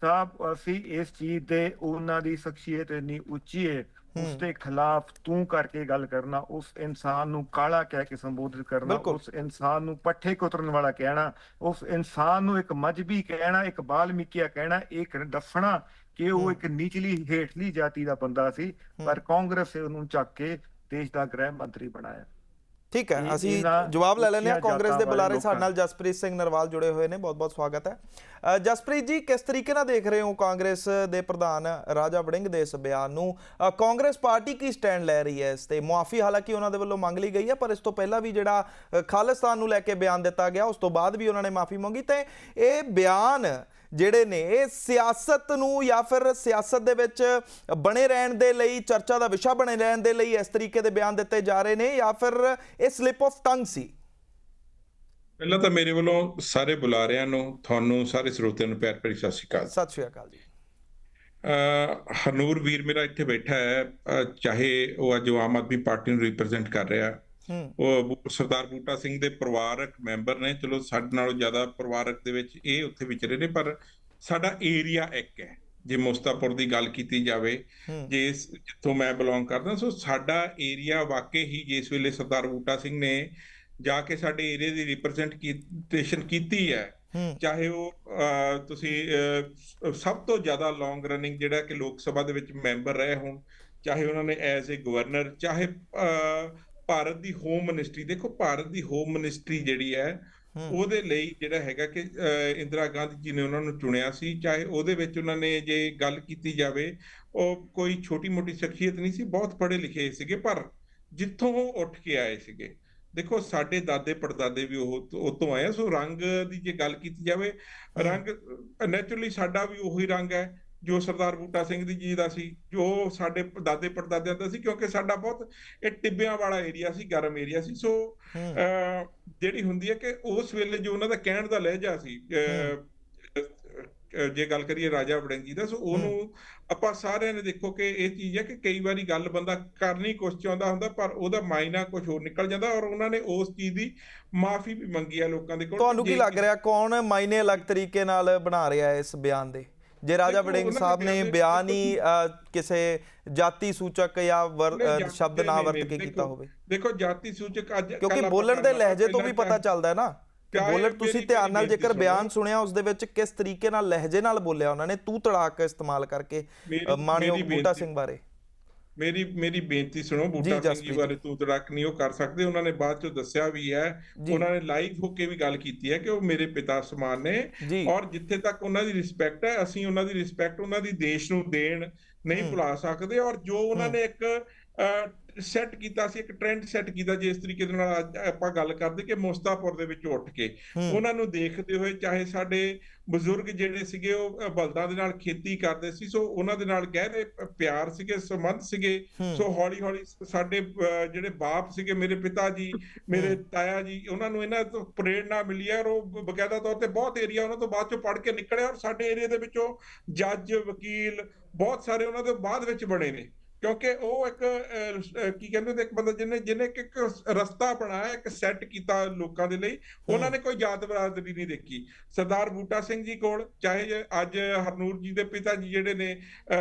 ਸਭ ਅਸੀਂ ਇਸ ਚੀਜ਼ ਦੇ ਉਹਨਾਂ ਦੀ ਸ਼ਖਸੀਅਤ ਇੰਨੀ ਉੱਚੀ ਹੈ। ਉਸ ਦੇ ਖਿਲਾਫ ਤੂੰ ਕਰਕੇ ਗੱਲ ਕਰਨਾ ਉਸ ਇਨਸਾਨ ਨੂੰ ਕਾਲਾ ਕਹਿ ਕੇ ਸੰਬੋਧਿਤ ਕਰਨਾ ਬਿਲਕੁਲ। ਉਸ ਇਨਸਾਨ ਨੂੰ ਪੱਠੇ ਕੁਤਰਨ ਵਾਲਾ ਕਹਿਣਾ ਉਸ ਇਨਸਾਨ ਨੂੰ ਇੱਕ ਮਜਬੀ ਕਹਿਣਾ ਇੱਕ ਬਾਲਮੀਕੀਆ ਕਹਿਣਾ ਇੱਕ ਦੱਸਣਾ ਕਿ ਉਹ। ਇੱਕ ਨੀਚਲੀ ਹੇਠਲੀ ਜਾਤੀ ਦਾ ਬੰਦਾ ਸੀ ਪਰ ਕਾਂਗਰਸ ਨੇ ਉਹਨੂੰ ਚੱਕ ਕੇ ਦੇਸ਼ ਦਾ ਗ੍ਰਹਿ ਮੰਤਰੀ ਬਣਾਇਆ ਠੀਕ ਹੈ ਅਸੀਂ ਜਵਾਬ ਲੈ ਹਾਂ ਉੱਚੀਆਂ ਕਾਂਗਰਸ ਦੇ ਬੁਲਾਰੇ ਸਾਡੇ ਨਾਲ ਜਸਪ੍ਰੀਤ ਸਿੰਘ ਨਰਵਾਲ ਜੁੜੇ ਹੋਏ ਨੇ ਬਹੁਤ ਬਹੁਤ ਸਵਾਗਤ ਹੈ। ਜਸਪ੍ਰੀਤ ਜੀ ਕਿਸ ਤਰੀਕੇ ਨਾਲ ਦੇਖ ਰਹੇ ਹੋ ਕਾਂਗਰਸ ਦੇ ਪ੍ਰਧਾਨ ਰਾਜਾ ਵੜਿੰਗ ਦੇ ਇਸ ਬਿਆਨ ਨੂੰ? ਕਾਂਗਰਸ ਪਾਰਟੀ ਕੀ ਸਟੈਂਡ ਲੈ ਰਹੀ ਹੈ ਇਸ ਤੇ? ਮੁਆਫੀ ਹਾਲਾਂਕਿ ਉਹਨਾਂ ਦੇ ਵੱਲੋਂ ਮੰਗ ਲਈ ਗਈ ਹੈ ਪਰ ਇਸ ਤੋਂ ਪਹਿਲਾਂ ਵੀ ਜਿਹੜਾ ਖਾਲਿਸਤਾਨ ਨੂੰ ਲੈ ਕੇ ਬਿਆਨ ਦਿੱਤਾ ਗਿਆ ਉਸ ਤੋਂ ਬਾਅਦ ਵੀ ਉਹਨਾਂ ਨੇ ਮਾਫੀ ਮੰਗੀ। ਤੇ ਇਹ ਬਿਆਨ ਜਿਹੜੇ ਨੇ ਇਹ ਸਿਆਸਤ ਨੂੰ ਜਾਂ ਫਿਰ ਸਿਆਸਤ ਦੇ ਵਿੱਚ ਬਣੇ ਰਹਿਣ ਦੇ ਲਈ ਚਰਚਾ ਦਾ ਵਿਸ਼ਾ ਬਣੇ ਰਹਿਣ ਦੇ ਲਈ ਇਸ ਤਰੀਕੇ ਦੇ ਬਿਆਨ ਦਿੱਤੇ ਜਾ ਰਹੇ ਨੇ ਜਾਂ ਫਿਰ ਇਹ ਸਲਿਪ ਆਫ ਟੰਗ ਸੀ? ਪਹਿਲਾਂ ਤਾਂ ਮੇਰੇ ਵੱਲੋਂ ਸਾਰੇ ਬੁਲਾਰਿਆਂ ਨੂੰ ਤੁਹਾਨੂੰ ਸਾਰੇ ਸਰੋਤਿਆਂ ਨੂੰ ਪਿਆਰ ਭਰੀ ਸਤਿ ਸ਼੍ਰੀ ਅਕਾਲ। ਸਤਿ ਸ਼੍ਰੀ ਅਕਾਲ ਜੀ। ਅਹ ਹਰਨੂਰ ਵੀਰ ਮੇਰਾ ਇੱਥੇ ਬੈਠਾ ਹੈ। ਚਾਹੇ ਉਹ ਅੱਜ ਆਮ ਆਦਮੀ ਪਾਰਟੀ ਨੂੰ ਰਿਪਰੈਜ਼ੈਂਟ ਕਰ ਰਿਹਾ ਉਹ ਸਰਦਾਰ ਬੂਟਾ ਸਿੰਘ ਦੇ ਪਰਿਵਾਰਕ ਮੈਂਬਰ ਨੇ ਚਲੋ ਸਾਡੇ ਨਾਲੋਂ ਜ਼ਿਆਦਾ ਪਰਿਵਾਰਕ ਦੇ ਵਿੱਚ ਇਹ ਉੱਥੇ ਵਿਚਰੇ ਨੇ ਪਰ ਸਾਡਾ ਏਰੀਆ ਇੱਕ ਹੈ। ਜੇ ਮੁਸਤਾਪੁਰ ਦੀ ਗੱਲ ਕੀਤੀ ਜਾਵੇ ਜੇ ਜਿੱਥੋਂ ਮੈਂ ਬਿਲੋਂਗ ਕਰਦਾ ਸੋ ਸਾਡਾ ਏਰੀਆ ਵਾਕਈ ਹੀ ਜਿਸ ਵੇਲੇ ਸਰਦਾਰ ਬੂਟਾ ਸਿੰਘ ਨੇ ਜਾ ਕੇ ਸਾਡੇ ਏਰੀਆ ਦੀ ਰਿਪਰੈਜ਼ੈਂਟੇਸ਼ਨ ਕੀਤੀ ਹੈ ਚਾਹੇ ਉਹ ਤੁਸੀਂ ਸਭ ਤੋਂ ਜ਼ਿਆਦਾ ਲੌਂਗ ਰਨਿੰਗ ਜਿਹੜਾ ਕਿ ਲੋਕ ਸਭਾ ਦੇ ਵਿੱਚ ਮੈਂਬਰ ਰਹੇ ਹੋਣ ਚਾਹੇ ਉਹਨਾਂ ਨੇ ਐਜ਼ ਅ ਗਵਰਨਰ ਚਾਹੇ ਭਾਰਤ ਦੀ ਹੋਮ ਮਿਨਿਸਟਰੀ ਦੇਖੋ ਭਾਰਤ ਦੀ ਹੋਮ ਮਿਨਿਸਟਰੀ ਜਿਹੜੀ ਹੈ ਉਹਦੇ ਲਈ ਜਿਹੜਾ ਹੈਗਾ ਕਿ ਇੰਦਰਾ ਗਾਂਧੀ ਜੀ ਨੇ ਉਹਨਾਂ ਨੂੰ ਚੁਣਿਆ ਸੀ ਚਾਹੇ ਉਹਦੇ ਵਿੱਚ ਉਹਨਾਂ ਨੇ ਜੇ ਗੱਲ ਕੀਤੀ ਜਾਵੇ ਉਹ ਕੋਈ ਛੋਟੀ ਮੋਟੀ ਸ਼ਖਸੀਅਤ ਨਹੀਂ ਸੀ ਬਹੁਤ ਪੜ੍ਹੇ ਲਿਖੇ ਸੀਗੇ ਪਰ ਜਿੱਥੋਂ ਉਹ ਉੱਠ ਕੇ ਆਏ ਸੀਗੇ ਦੇਖੋ ਸਾਡੇ ਦਾਦੇ ਪੜਦਾਦੇ ਵੀ ਉਹ ਉਹ ਤੋਂ ਆਏ ਆ, ਸੋ ਰੰਗ ਦੀ ਜੇ ਗੱਲ ਕੀਤੀ ਜਾਵੇ ਰੰਗ ਨੇਚਰਲੀ ਸਾਡਾ ਵੀ ਉਹੀ ਰੰਗ ਹੈ ਜੋ ਸਰਦਾਰ ਬੂਟਾ ਸਿੰਘ ਦੀ ਜੀ ਦਾ ਸੀ ਜੋ ਸਾਡੇ ਦਾਦੇ ਪੜਦਾਦਿਆਂ ਦਾ ਸੀ ਕਿਉਂਕਿ ਸਾਡਾ ਬਹੁਤ ਇਹ ਟਿੱਬਿਆਂ ਵਾਲਾ ਏਰੀਆ ਸੀ ਗਰਮ ਏਰੀਆ ਸੀ ਸੋ ਜਿਹੜੀ ਹੁੰਦੀ ਹੈ ਕਿ ਉਸ ਵੇਲੇ ਜੋ ਉਹਨਾਂ ਦਾ ਕਹਿਣ ਦਾ ਲਹਿਜਾ ਸੀ ਜੇ ਗੱਲ ਕਰੀਏ ਰਾਜਾ ਵੜਿੰਗ ਜੀ ਦਾ ਸੋ ਉਹਨੂੰ ਆਪਾਂ ਸਾਰਿਆਂ ਨੇ ਦੇਖੋ ਕਿ ਇਹ ਚੀਜ਼ ਹੈ ਕਿ ਕਈ ਵਾਰੀ ਗੱਲ ਬੰਦਾ ਕਰਨੀ ਕੁਛ ਚਾਹੁੰਦਾ ਹੁੰਦਾ ਪਰ ਉਹਦਾ ਮਾਇਨਾ ਕੁਝ ਹੋਰ ਨਿਕਲ ਜਾਂਦਾ ਔਰ ਉਹਨਾਂ ਨੇ ਉਸ ਚੀਜ਼ ਦੀ ਮਾਫੀ ਵੀ ਮੰਗੀ ਆ ਲੋਕਾਂ ਦੇ ਕੋਲ ਤੁਹਾਨੂੰ ਕੀ ਲੱਗ ਰਿਹਾ ਕੌਣ ਮਾਇਨੇ ਅਲੱਗ ਤਰੀਕੇ ਨਾਲ ਬਣਾ ਰਿਹਾ ਹੈ ਇਸ ਬਿਆਨ ਦੇ? ਜੇ ਰਾਜਾ ਵੜਿੰਗ ਸਾਹਿਬ ਨੇ ਬਿਆਨ ਹੀ ਕਿਸੇ ਜਾਤੀ ਸੂਚਕ ਜਾਂ ਸ਼ਬਦ ਨਾ ਵਰਤ ਕੇ ਕੀਤਾ ਹੋਵੇ ਦੇਖੋ ਜਾਤੀ ਸੂਚਕ ਅੱਜ ਕਿਉਂਕਿ ਬੋਲਣ ਦੇ ਲਹਿਜੇ ਤੋਂ ਵੀ ਪਤਾ ਚੱਲਦਾ ਹੈ ਨਾ ਬੋਲਣ ਤੁਸੀਂ ਧਿਆਨ ਨਾਲ ਜੇਕਰ ਬਿਆਨ ਸੁਣੋ। ਸੁਣਿਆ ਉਸ ਦੇ ਵਿੱਚ ਕਿਸ ਤਰੀਕੇ ਨਾਲ ਲਹਿਜੇ ਨਾਲ ਬੋਲਿਆ ਉਹਨਾਂ ਨੇ ਤੂੰ ਤੜਾਕ ਇਸਤੇਮਾਲ ਕਰਕੇ ਮੇਰੀ ਬੂਟਾ ਸਿੰਘ ਬਾਰੇ ਮੇਰੀ ਮੇਰੀ ਬੇਨਤੀ ਸੁਣੋ ਬੂਟਾ ਸਿੰਘ ਜੀ ਬਾਰੇ ਤੂੰ ਤੜਕ ਨਹੀਂ ਉਹ ਕਰ ਸਕਦੇ ਉਹਨਾਂ ਨੇ ਬਾਅਦ ਚ ਦੱਸਿਆ ਵੀ ਹੈ। ਉਹਨਾਂ ਨੇ ਲਾਈਵ ਹੋ ਕੇ ਵੀ ਗੱਲ ਕੀਤੀ ਹੈ ਕਿ ਉਹ ਮੇਰੇ ਪਿਤਾ ਸਮਾਨ ਨੇ ਔਰ ਜਿੱਥੇ ਤੱਕ ਉਹਨਾਂ ਦੀ ਰਿਸਪੈਕਟ ਹੈ ਅਸੀਂ ਉਹਨਾਂ ਦੀ ਰਿਸਪੈਕਟ ਉਹਨਾਂ ਦੀ ਦੇਸ਼ ਨੂੰ ਦੇਣ ਨਹੀਂ। ਭੁਲਾ ਸਕਦੇ ਔਰ ਜੋ ਉਹਨਾਂ। ਨੇ ਇੱਕ ਸੈੱਟ ਕੀਤਾ ਸੀ ਇੱਕ ਟ੍ਰੈਂਡ ਸੈੱਟ ਕੀਤਾ ਜਿਸ ਤਰੀਕੇ ਦੇ ਨਾਲ ਆਪਾਂ ਗੱਲ ਕਰਦੇ ਕਿ ਮੁਸਤਾਪੁਰ ਦੇ ਵਿੱਚ ਉੱਠ ਕੇ। ਉਹਨਾਂ ਨੂੰ ਦੇਖਦੇ ਹੋਏ ਚਾਹੇ ਸਾਡੇ ਬਜ਼ੁਰਗ ਜਿਹੜੇ ਸੀਗੇ ਉਹ ਬਲਦਾਂ ਦੇ ਨਾਲ ਖੇਤੀ ਕਰਦੇ ਸੀ ਸੋ ਉਹਨਾਂ ਦੇ ਨਾਲ ਗਹਿਰੇ ਪਿਆਰ ਸੀਗੇ ਸੰਬੰਧ ਸੀਗੇ। ਸੋ ਹੌਲੀ ਹੌਲੀ ਸਾਡੇ ਜਿਹੜੇ ਬਾਪ ਸੀਗੇ ਮੇਰੇ ਪਿਤਾ ਜੀ ਮੇਰੇ ਤਾਇਆ ਜੀ ਉਹਨਾਂ ਨੂੰ ਇਹਨਾਂ ਤੋਂ ਪ੍ਰੇਰਣਾ ਮਿਲੀ ਹੈ ਔਰ ਉਹ ਬਕਾਇਦਾ ਤੌਰ ਤੇ ਬਹੁਤ ਏਰੀਆ ਉਹਨਾਂ ਤੋਂ ਬਾਅਦ ਚੋਂ ਪੜ੍ਹ ਕੇ ਨਿਕਲੇ ਔਰ ਸਾਡੇ ਏਰੀਆ ਦੇ ਵਿੱਚੋਂ ਜੱਜ ਵਕੀਲ ਬਹੁਤ ਸਾਰੇ ਉਹਨਾਂ ਦੇ ਬਾਅਦ ਵਿੱਚ ਬਣੇ ਨੇ ਕਿਉਂਕਿ ਉਹ ਇੱਕ ਕੀ ਕਹਿੰਦੇ ਨੇ ਇੱਕ ਬੰਦਾ ਜਿਹਨੇ ਜਿਹਨੇ ਇੱਕ ਰਸਤਾ ਬਣਾਇਆ ਇੱਕ ਸੈੱਟ ਕੀਤਾ ਲੋਕਾਂ ਦੇ ਲਈ ਉਹਨਾਂ ਨੇ ਕੋਈ ਜਾਤ ਬਰਾਦਰੀ ਨਹੀਂ ਦੇਖੀ ਸਰਦਾਰ ਬੂਟਾ ਸਿੰਘ ਜੀ ਕੋਲ ਚਾਹੇ ਅੱਜ ਹਰਨੂਰ ਜੀ ਦੇ ਪਿਤਾ ਜੀ ਜਿਹੜੇ ਨੇ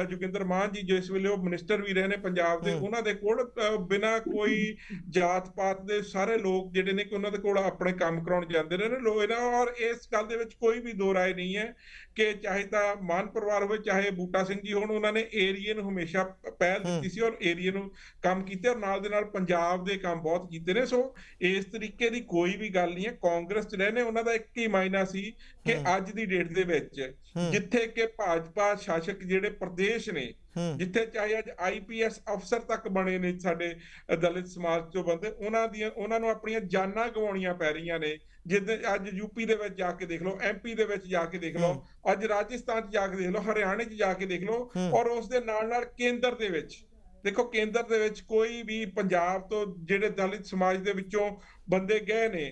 ਜੋਗਿੰਦਰ ਮਾਨ ਜੀ ਜੋ ਇਸ ਵੇਲੇ ਉਹ ਮਿਨਿਸਟਰ ਵੀ ਰਹੇ ਨੇ ਪੰਜਾਬ ਦੇ। ਉਹਨਾਂ ਦੇ ਕੋਲ ਬਿਨਾਂ ਕੋਈ ਜਾਤ ਪਾਤ ਦੇ ਸਾਰੇ ਲੋਕ ਜਿਹੜੇ ਨੇ ਕਿ ਉਹਨਾਂ ਦੇ ਕੋਲ ਆਪਣੇ ਕੰਮ ਕਰਾਉਣ ਜਾਂਦੇ ਨੇ ਲੋ ਇਹਨਾਂ ਔਰ ਇਸ ਗੱਲ ਦੇ ਵਿੱਚ ਕੋਈ ਵੀ ਦੋ ਰਾਏ ਨਹੀਂ ਹੈ ਕਿ ਚਾਹੇ ਤਾਂ ਮਾਨ ਪਰਿਵਾਰ ਹੋਵੇ ਚਾਹੇ ਬੂਟਾ ਸਿੰਘ ਜੀ ਹੋਣ ਉਹਨਾਂ ਨੇ ਏਰੀਏ ਨੂੰ ਹਮੇਸ਼ਾ ਪਹਿਲ ਦਿੱਤੀ ਸੀ ਔਰ ਏਰੀਏ ਨੂੰ ਕੰਮ ਕੀਤੇ ਔਰ ਨਾਲ ਦੇ ਨਾਲ ਪੰਜਾਬ ਦੇ ਕੰਮ ਬਹੁਤ ਕੀਤੇ ਨੇ ਸੋ ਇਸ ਤਰੀਕੇ ਦੀ ਕੋਈ ਵੀ ਗੱਲ ਨਹੀਂ ਹੈ ਕਾਂਗਰਸ ਚ ਰਹੇ ਨੇ ਉਹਨਾਂ ਦਾ ਇੱਕ ਹੀ ਮਾਇਨਾ ਸੀ ਕਿ। ਅੱਜ ਦੀ ਡੇਟ ਦੇ ਵਿੱਚ। ਜਿੱਥੇ ਕਿ ਭਾਜਪਾ ਸ਼ਾਸਕ ਜਿਹੜੇ ਪ੍ਰਦੇਸ਼ ਨੇ ਜਿੱਥੇ ਚਾਹੇ ਅੱਜ ਆਈਪੀਐਸ ਅਫਸਰ ਤੱਕ ਬਣੇ ਨੇ ਸਾਡੇ ਦਲਿਤ ਸਮਾਜ ਤੋਂ ਬੰਦੇ ਉਹਨਾਂ ਦੀਆਂ ਉਹਨਾਂ ਨੂੰ ਆਪਣੀਆਂ ਜਾਨਾਂ ਗਵਾਉਣੀਆਂ ਪੈ ਰਹੀਆਂ ਨੇ। ਜਿੱਦ ਅੱਜ ਯੂਪੀ ਦੇ ਵਿੱਚ ਜਾ ਕੇ ਦੇਖ ਲਓ ਐਮਪੀ ਦੇ ਵਿੱਚ ਜਾ ਕੇ ਦੇਖ ਲਓ ਅੱਜ ਰਾਜਸਥਾਨ 'ਚ ਜਾ ਕੇ ਦੇਖ ਲਓ ਹਰਿਆਣੇ 'ਚ ਜਾ ਕੇ ਦੇਖ ਲਓ। ਔਰ ਉਸ ਦੇ ਨਾਲ ਨਾਲ ਕੇਂਦਰ ਦੇ ਵਿੱਚ ਦੇਖੋ ਕੇਂਦਰ ਦੇ ਵਿੱਚ ਕੋਈ ਵੀ ਪੰਜਾਬ ਤੋਂ ਜਿਹੜੇ ਦਲਿਤ ਸਮਾਜ ਦੇ ਵਿੱਚੋਂ ਬੰਦੇ ਗਏ ਨੇ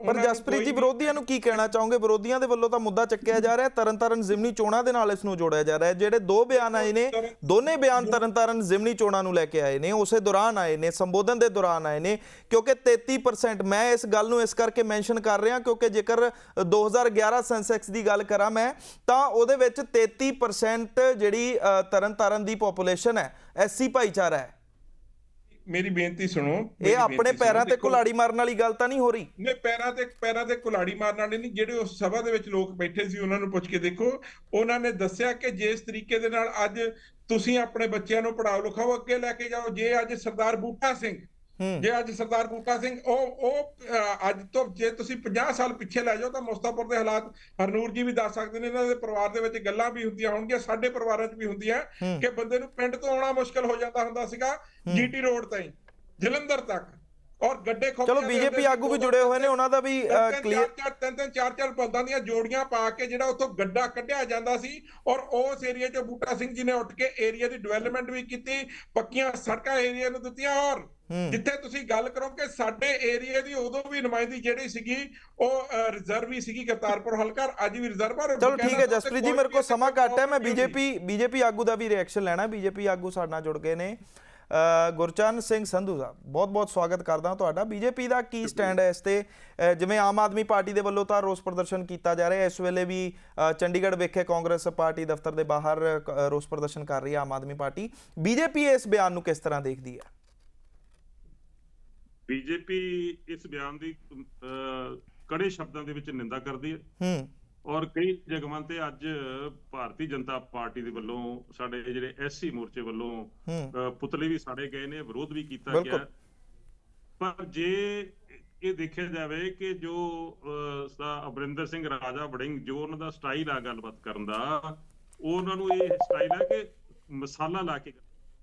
ਪਰ ਜਸਪ੍ਰੀਤ ਜੀ ਵਿਰੋਧੀਆਂ ਨੂੰ ਕੀ ਕਹਿਣਾ ਚਾਹੋਗੇ? ਵਿਰੋਧੀਆਂ ਦੇ ਵੱਲੋਂ ਤਾਂ ਮੁੱਦਾ ਚੱਕਿਆ ਜਾ ਰਿਹਾ ਤਰਨਤਾਰਨ ਜ਼ਿਮਨੀ ਚੋਣਾਂ ਦੇ ਨਾਲ ਇਸ ਨੂੰ ਜੋੜਿਆ ਜਾ ਰਿਹਾ ਜਿਹੜੇ ਦੋ ਬਿਆਨ ਆਏ ਨੇ ਦੋਨੇ ਬਿਆਨ ਤਰਨਤਾਰਨ ਜ਼ਿਮਨੀ ਚੋਣਾਂ ਨੂੰ ਲੈ ਕੇ ਆਏ ਨੇ ਉਸੇ ਦੌਰਾਨ ਆਏ ਨੇ ਸੰਬੋਧਨ ਦੇ ਦੌਰਾਨ ਆਏ ਨੇ ਕਿਉਂਕਿ 33% ਮੈਂ ਇਸ ਗੱਲ ਨੂੰ ਇਸ ਕਰਕੇ ਮੈਂਸ਼ਨ ਕਰ ਰਿਹਾ ਕਿਉਂਕਿ ਜੇਕਰ 2011 ਸੈਂਸੈਕਸ ਦੀ ਗੱਲ ਕਰਾਂ ਮੈਂ ਤਾਂ ਉਹਦੇ ਵਿੱਚ 33% ਜਿਹੜੀ ਤਰਨਤਾਰਨ ਦੀ ਪੋਪੂਲੇਸ਼ਨ ਹੈ ਐਸਸੀ ਭਾਈਚਾਰਾ ਹੈ। ਮੇਰੀ ਬੇਨਤੀ ਸੁਣੋ ਇਹ ਆਪਣੇ ਪੈਰਾਂ। ਤੇ ਕੁਲਾੜੀ ਮਾਰਨ ਵਾਲੀ ਗੱਲ ਤਾਂ ਨਹੀਂ ਹੋ ਰਹੀ ਨੇ ਪੈਰਾਂ ਤੇ ਪੈਰਾਂ ਤੇ ਕੁਲਾੜੀ ਮਾਰਨ ਵਾਲੇ ਨਹੀਂ ਜਿਹੜੇ ਉਸ ਸਭਾ ਦੇ ਵਿੱਚ ਲੋਕ ਬੈਠੇ ਸੀ ਉਹਨਾਂ ਨੂੰ ਪੁੱਛ ਕੇ ਦੇਖੋ ਉਹਨਾਂ ਨੇ ਦੱਸਿਆ ਕਿ ਜਿਸ ਤਰੀਕੇ ਦੇ ਨਾਲ ਅੱਜ ਤੁਸੀਂ ਆਪਣੇ ਬੱਚਿਆਂ ਨੂੰ ਪੜਾਓ ਲਿਖਾਓ ਅੱਗੇ ਲੈ ਕੇ ਜਾਓ ਜੇ ਅੱਜ ਸਰਦਾਰ ਬੂਟਾ ਸਿੰਘ ਜੇ ਅੱਜ ਸਰਦਾਰ ਬੂਟਾ ਸਿੰਘ ਉਹ ਉਹ ਅੱਜ ਤੋਂ ਜੇ ਤੁਸੀਂ 50 ਸਾਲ ਪਿੱਛੇ ਲੈ ਜਾਓ ਤਾਂ ਮੁਸਤਾਫਰ ਦੇ ਹਾਲਾਤ ਹਰਨੂਰ ਜੀ ਵੀ ਦੱਸ ਸਕਦੇ ਨੇ ਇਹਨਾਂ ਦੇ ਪਰਿਵਾਰ ਦੇ ਵਿੱਚ ਗੱਲਾਂ ਵੀ ਹੁੰਦੀਆਂ ਹੋਣਗੀਆਂ ਸਾਡੇ ਪਰਿਵਾਰਾਂ 'ਚ ਵੀ ਹੁੰਦੀਆਂ। ਕਿ ਬੰਦੇ ਨੂੰ ਪਿੰਡ ਤੋਂ ਆਉਣਾ ਮੁਸ਼ਕਲ ਹੋ ਜਾਂਦਾ ਹੁੰਦਾ ਸੀਗਾ ਜੀਟੀ ਰੋਡ ਤਾਈਂ ਜਲੰਧਰ ਤੱਕ ਔਰ ਗੱਡੇ ਖੋਪੇ ਚਲੋ ਬੀਜੇਪੀ ਆਗੂ ਵੀ ਜੁੜੇ ਹੋਏ ਨੇ ਉਹਨਾਂ ਦਾ ਵੀ ਕਲੀਅਰ ਚਾਰ ਤਿੰਨ ਤਿੰਨ ਚਾਰ ਚਾਰ ਬੰਦਾਂ ਦੀਆਂ ਜੋੜੀਆਂ ਪਾ ਕੇ ਜਿਹੜਾ ਉੱਥੋਂ ਗੱਡਾ ਕੱਢਿਆ ਜਾਂਦਾ ਸੀ ਔਰ ਉਸ ਏਰੀਆ 'ਚ ਬੂਟਾ ਸਿੰਘ ਜੀ ਨੇ ਉੱਠ ਕੇ ਏਰੀਆ ਦੀ ਡਿਵੈਲਪਮੈਂਟ ਵੀ ਕੀਤੀ ਪੱਕੀਆਂ ਸੜਕਾਂ ਏਰੀਆ ਨੂੰ ਦਿੱਤੀਆਂ ਔਰ। ਜਿੱਥੇ ਤੁਸੀਂ ਗੱਲ ਕਰੋ ਕਿ ਸਾਡੇ ਏਰੀਆ ਦੀ ਉਦੋਂ ਵੀ ਨੁਮਾਇੰਦੀ ਜਿਹੜੀ ਸੀਗੀ ਉਹ ਰਿਜ਼ਰਵ ਹੀ ਸੀਗੀ ਕਰਤਾਰਪੁਰ ਹਲਕਾ ਅੱਜ ਵੀ ਰਿਜ਼ਰਵ ਔਰ ਚਲੋ ਠੀਕ ਹੈ ਜਸਪ੍ਰੀਤ ਜੀ ਮੇਰੇ ਕੋਲ ਸਮਾਂ ਘੱਟ ਹੈ ਮੈਂ ਬੀਜੇਪੀ ਬੀਜੇਪੀ ਆਗੂ ਦਾ ਵੀ ਰਿਐਕਸ਼ਨ ਲੈਣਾ ਬੀਜੇਪੀ ਆਗੂ ਸਾਡੇ ਨਾਲ ਜੁੜ ਗਏ ਨੇ। ਗੁਰਚਰਨ ਸਿੰਘ ਸੰਧੂ ਦਾ ਬਹੁਤ ਬਹੁਤ ਸਵਾਗਤ ਕਰਦਾ ਤੁਹਾਡਾ। ਬੀਜੇਪੀ ਦਾ ਕੀ ਸਟੈਂਡ ਹੈ ਇਸ ਤੇ? ਜਿਵੇਂ ਆਮ ਆਦਮੀ ਪਾਰਟੀ ਦੇ ਵੱਲੋਂ ਤਾਂ ਰੋਸ ਪ੍ਰਦਰਸ਼ਨ ਕੀਤਾ ਜਾ ਰਿਹਾ ਹੈ ਇਸ ਵੇਲੇ ਵੀ ਚੰਡੀਗੜ੍ਹ ਵਿਖੇ ਕਾਂਗਰਸ ਪਾਰਟੀ ਦਫ਼ਤਰ ਦੇ ਬਾਹਰ ਰੋਸ ਪ੍ਰਦਰਸ਼ਨ ਕਰ ਰਹੀ ਹੈ ਆਮ ਆਦਮੀ ਪਾਰਟੀ। ਬੀਜੇਪੀ ਇਸ ਬਿਆਨ ਨੂੰ ਕਿਸ ਤਰ੍ਹਾਂ ਦੇਖਦੀ ਹੈ? ਬੀਜੇਪੀ ਇਸ ਬਿਆਨ ਦੀ ਕੜੇ ਸ਼ਬਦਾਂ ਦੇ ਵਿੱਚ ਨਿੰਦਾ ਕਰਦੀ ਹੈ। ਹੂੰ। ਔਰ ਕਈ ਜਗਮਾਂ ਤੇ ਅੱਜ ਭਾਰਤੀ ਜਨਤਾ ਪਾਰਟੀ ਦੇ ਵੱਲੋਂ ਸਾਡੇ ਜਿਹੜੇ ਐਸਸੀ ਮੋਰਚੇ ਵੱਲੋਂ ਪੁਤਲੇ ਵੀ ਸਾੜੇ ਗਏ ਨੇ ਵਿਰੋਧ ਵੀ ਕੀਤਾ। ਗਿਆ। ਪਰ ਜੇ ਇਹ ਦੇਖਿਆ ਜਾਵੇ ਕਿ ਜੋ ਅਮਰਿੰਦਰ ਸਿੰਘ ਰਾਜਾ ਵੜਿੰਗ ਜੋ ਉਹਨਾਂ ਦਾ ਸਟਾਈਲ ਆ ਗੱਲਬਾਤ ਕਰਨ ਦਾ ਉਹ ਉਹਨਾਂ ਨੂੰ ਇਹ ਸਟਾਈਲ ਹੈ ਕਿ ਮਸਾਲਾ ਲਾ ਕੇ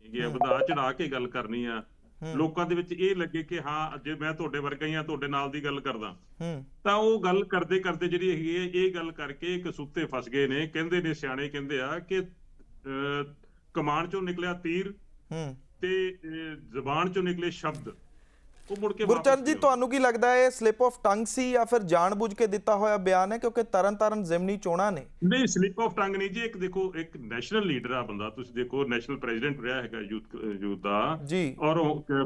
ਹੈਗੀ ਆ ਵਧਾ ਚੜਾ ਕੇ ਗੱਲ ਕਰਨੀ ਆ। ਲੋਕਾਂ ਦੇ ਵਿੱਚ ਇਹ ਲੱਗੇ ਕਿ ਹਾਂ ਜੇ ਮੈਂ ਤੁਹਾਡੇ ਵਰਗਾ ਹੀ ਆ ਤੁਹਾਡੇ ਨਾਲ ਦੀ ਗੱਲ ਕਰਦਾ। ਤਾਂ ਉਹ ਗੱਲ ਕਰਦੇ ਕਰਦੇ ਜਿਹੜੀ ਹੈਗੀ ਹੈ ਇਹ ਗੱਲ ਕਰਕੇ ਇੱਕ ਸੁੱਤੇ ਫਸ ਗਏ ਨੇ। ਕਹਿੰਦੇ ਨੇ ਸਿਆਣੇ ਕਹਿੰਦੇ ਆ ਕਿ ਕਮਾਨ ਚੋਂ ਨਿਕਲਿਆ ਤੀਰ ਤੇ ਜ਼ਬਾਨ ਚੋਂ ਨਿਕਲੇ ਸ਼ਬਦ। ਉਹ ਮੁੜ ਕੇ ਗੁਰਚਰਨ ਜੀ। ਤੁਹਾਨੂੰ ਕੀ ਲੱਗਦਾ ਹੈ ਇਹ ਸਲਿਪ ਆਫ ਟੰਗ ਸੀ ਜਾਂ ਫਿਰ ਜਾਣਬੁੱਝ ਕੇ ਦਿੱਤਾ ਹੋਇਆ ਬਿਆਨ ਹੈ? ਕਿਉਂਕਿ ਤਰਨਤਾਰਨ ਜ਼ਿਮਨੀ ਚੋਣਾਂ ਨੇ। ਨਹੀਂ ਸਲਿਪ ਆਫ ਟੰਗ ਨਹੀਂ ਜੀ ਇੱਕ ਦੇਖੋ ਇੱਕ ਨੈਸ਼ਨਲ ਲੀਡਰ ਆ ਬੰਦਾ ਤੁਸੀਂ ਦੇਖੋ ਨੈਸ਼ਨਲ ਪ੍ਰੈਜ਼ੀਡੈਂਟ ਰਿਹਾ ਹੈਗਾ ਯੂਥ ਯੂਥ ਦਾ। ਜੀ। ਔਰ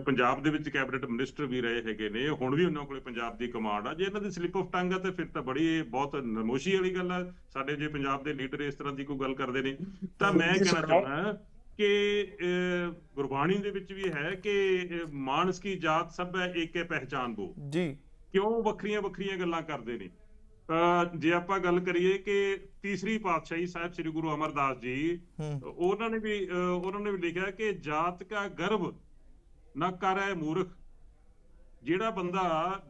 ਪੰਜਾਬ ਦੇ ਵਿੱਚ ਕੈਬਨਿਟ ਮਿਨਿਸਟਰ ਵੀ ਰਹੇ ਹੈਗੇ ਨੇ ਹੁਣ ਵੀ ਉਹਨਾਂ ਕੋਲੇ ਪੰਜਾਬ ਦੀ ਕਮਾਂਡ ਆ। ਜੇ ਇਹਨਾਂ ਦੀ ਸਲਿਪ ਆਫ ਟੰਗ ਆ ਤੇ ਫਿਰ ਤਾਂ ਬੜੀ ਬਹੁਤ ਨਮੋਸ਼ੀ ਵਾਲੀ ਗੱਲ ਆ। ਸਾਡੇ ਜੇ ਪੰਜਾਬ ਦੇ ਲੀਡਰ ਇਸ ਤਰ੍ਹਾਂ ਦੀ ਕੋਈ ਗੱਲ ਕਰਦੇ ਨੇ ਤਾਂ ਮੈਂ ਕਹਿਣਾ ਚਾਹੁੰਦਾ ਕਿ ਗੁਰਬਾਣੀ ਦੇ ਵਿੱਚ ਵੀ ਹੈ ਕਿ ਮਾਨਸ ਕੀ ਜਾਤ ਸਭ ਹੈ ਏਕੇ ਪਹਿਚਾਨ ਬੋ। ਜੀ। ਕਿਉਂ ਵੱਖਰੀਆਂ ਵੱਖਰੀਆਂ ਗੱਲਾਂ ਕਰਦੇ ਨੇ? ਜੇ ਆਪਾਂ ਗੱਲ ਕਰੀਏ ਕਿ ਤੀਸਰੀ ਪਾਤਸ਼ਾਹੀ ਸਾਹਿਬ ਸ੍ਰੀ ਗੁਰੂ ਅਮਰਦਾਸ ਜੀ ਉਹਨਾਂ ਨੇ ਵੀ ਉਹਨਾਂ ਨੇ ਵੀ ਲਿਖਿਆ ਕਿ ਜਾਤ ਕਾ ਗਰਭ ਨਾ ਕਰੈ ਮੂਰਖ। ਜਿਹੜਾ ਬੰਦਾ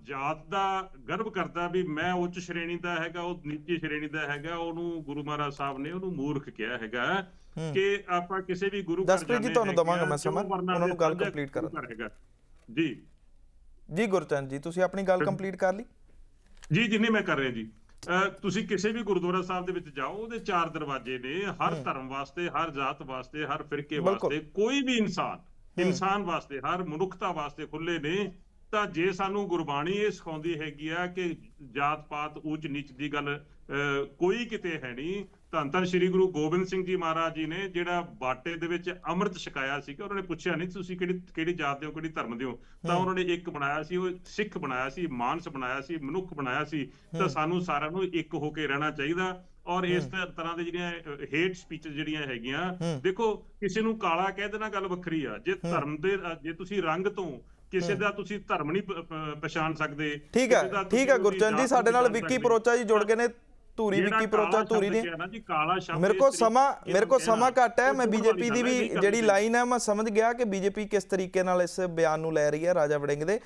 ਜਾਤ ਦਾ ਗਰਭ ਕਰਦਾ ਵੀ ਮੈਂ ਉੱਚ ਸ਼੍ਰੇਣੀ ਦਾ ਹੈਗਾ ਉਹ ਨੀਚੀ ਸ਼੍ਰੇਣੀ ਦਾ ਹੈਗਾ ਉਹਨੂੰ ਗੁਰੂ ਮਹਾਰਾਜ ਸਾਹਿਬ ਨੇ ਉਹਨੂੰ ਮੂਰਖ ਕਿਹਾ ਹੈਗਾ। ਕਿ ਆਪਾਂ ਕਿਸੇ ਵੀ ਗੁਰੂ ਘਰ ਜੀ, ਤੁਹਾਨੂੰ ਦਵਾਂਗਾ ਮੈਂ ਸਮਾਂ, ਉਹਨਾਂ ਨੂੰ ਗੱਲ complete ਕਰਨ। ਜੀ। ਜੀ ਗੁਰਚੰਦ ਜੀ ਤੁਸੀਂ ਆਪਣੀ ਗੱਲ ਕੰਪਲੀਟ ਕਰ ਲਈ? ਜੀ ਜਿੰਨੀ ਮੈਂ ਕਰ ਰਿਹਾ ਜੀ। ਤੁਸੀਂ ਕਿਸੇ ਵੀ ਗੁਰਦੁਆਰਾ ਸਾਹਿਬ ਦੇ ਵਿੱਚ ਜਾਓ ਉਹਦੇ ਚਾਰ ਦਰਵਾਜ਼ੇ ਨੇ ਹਰ ਧਰਮ ਵਾਸਤੇ ਹਰ ਜਾਤ ਵਾਸਤੇ ਹਰ ਫਿਰਕੇ। ਵਾਸਤੇ ਕੋਈ ਵੀ ਇਨਸਾਨ ਇਨਸਾਨ ਵਾਸਤੇ ਹਰ ਮਨੁੱਖਤਾ ਵਾਸਤੇ ਖੁੱਲੇ ਨੇ। ਤਾਂ ਜੇ ਸਾਨੂੰ ਗੁਰਬਾਣੀ ਇਹ ਸਿਖਾਉਂਦੀ ਹੈਗੀ ਆ ਕਿ ਜਾਤ ਪਾਤ ਊਚ ਨੀਚ ਦੀ ਗੱਲ ਕੋਈ ਕਿਤੇ ਹੈ ਨਹੀਂ ਧੰਨ ਧੰਨ ਸ੍ਰੀ ਗੁਰੂ ਗੋਬਿੰਦ ਸਿੰਘ ਜੀ ਮਹਾਰਾਜ ਜੀ ਨੇ ਜਿਹੜਾ ਬਾਟੇ ਦੇ ਵਿੱਚ ਅੰਮ੍ਰਿਤ ਛਕਾਇਆ ਸੀ ਕਿ ਉਹਨਾਂ ਨੇ ਪੁੱਛਿਆ ਨਹੀਂ ਤੁਸੀਂ ਕਿਹੜੀ ਕਿਹੜੀ ਜਾਤ ਦੇ ਹੋ ਕਿਹੜੀ ਧਰਮ ਦੇ ਹੋ? ਤਾਂ ਉਹਨਾਂ ਨੇ ਇੱਕ ਬਣਾਇਆ ਸੀ ਉਹ ਸਿੱਖ ਬਣਾਇਆ ਸੀ ਮਾਨਸ ਬਣਾਇਆ ਸੀ ਮਨੁੱਖ ਬਣਾਇਆ ਸੀ। ਤਾਂ ਸਾਨੂੰ ਸਾਰਿਆਂ ਨੂੰ ਇੱਕ ਹੋ ਕੇ ਰਹਿਣਾ ਚਾਹੀਦਾ ਔਰ ਇਸ ਤਰ੍ਹਾਂ ਦੇ ਜਿਹੜੀਆਂ ਹੇਟ ਸਪੀਚ ਜਿਹੜੀਆਂ ਹੈਗੀਆਂ ਦੇਖੋ ਕਿਸੇ ਨੂੰ ਕਾਲਾ ਕਹਿ ਦੇਣਾ ਗੱਲ ਵੱਖਰੀ ਆ। ਜੇ ਧਰਮ ਦੇ ਜੇ ਤੁਸੀਂ ਰੰਗ ਤੋਂ ਕਿਸੇ ਦਾ ਤੁਸੀਂ ਧਰਮ ਨਹੀਂ ਪਛਾਣ ਸਕਦੇ ਠੀਕ ਹੈ ਠੀਕ ਹੈ ਗੁਰਚੰਦ ਜੀ ਸਾਡੇ ਨਾਲ ਵਿੱਕੀ ਪਰੋਚਾ ਜੀ ਜੁੜ ਗਏ ਨੇ ਧੂਰੀ ਵਿੱਕੀ ਪਰੋਚਾ ਧੂਰੀ ਨੇ। ਮੇਰੇ ਤਰੀਕੇ- ਸਮਾਂ ਮੇਰੇ ਕਹਿਣਾ, ਸਮਾਂ ਘੱਟ ਹੈ ਮੈਂ ਬੀਜੇਪੀ ਦੀ ਵੀ ਜਿਹੜੀ। ਲਾਈਨ ਹੈ ਮੈਂ ਸਮਝ ਗਿਆ ਕਿ ਬੀਜੇਪੀ ਕਿਸ ਤਰੀਕੇ ਨਾਲ ਇਸ ਬਿਆਨ ਨੂੰ ਲੈ ਰਹੀ ਹੈ ਰਾਜਾ ਵੜਿੰਗ ਦੇ।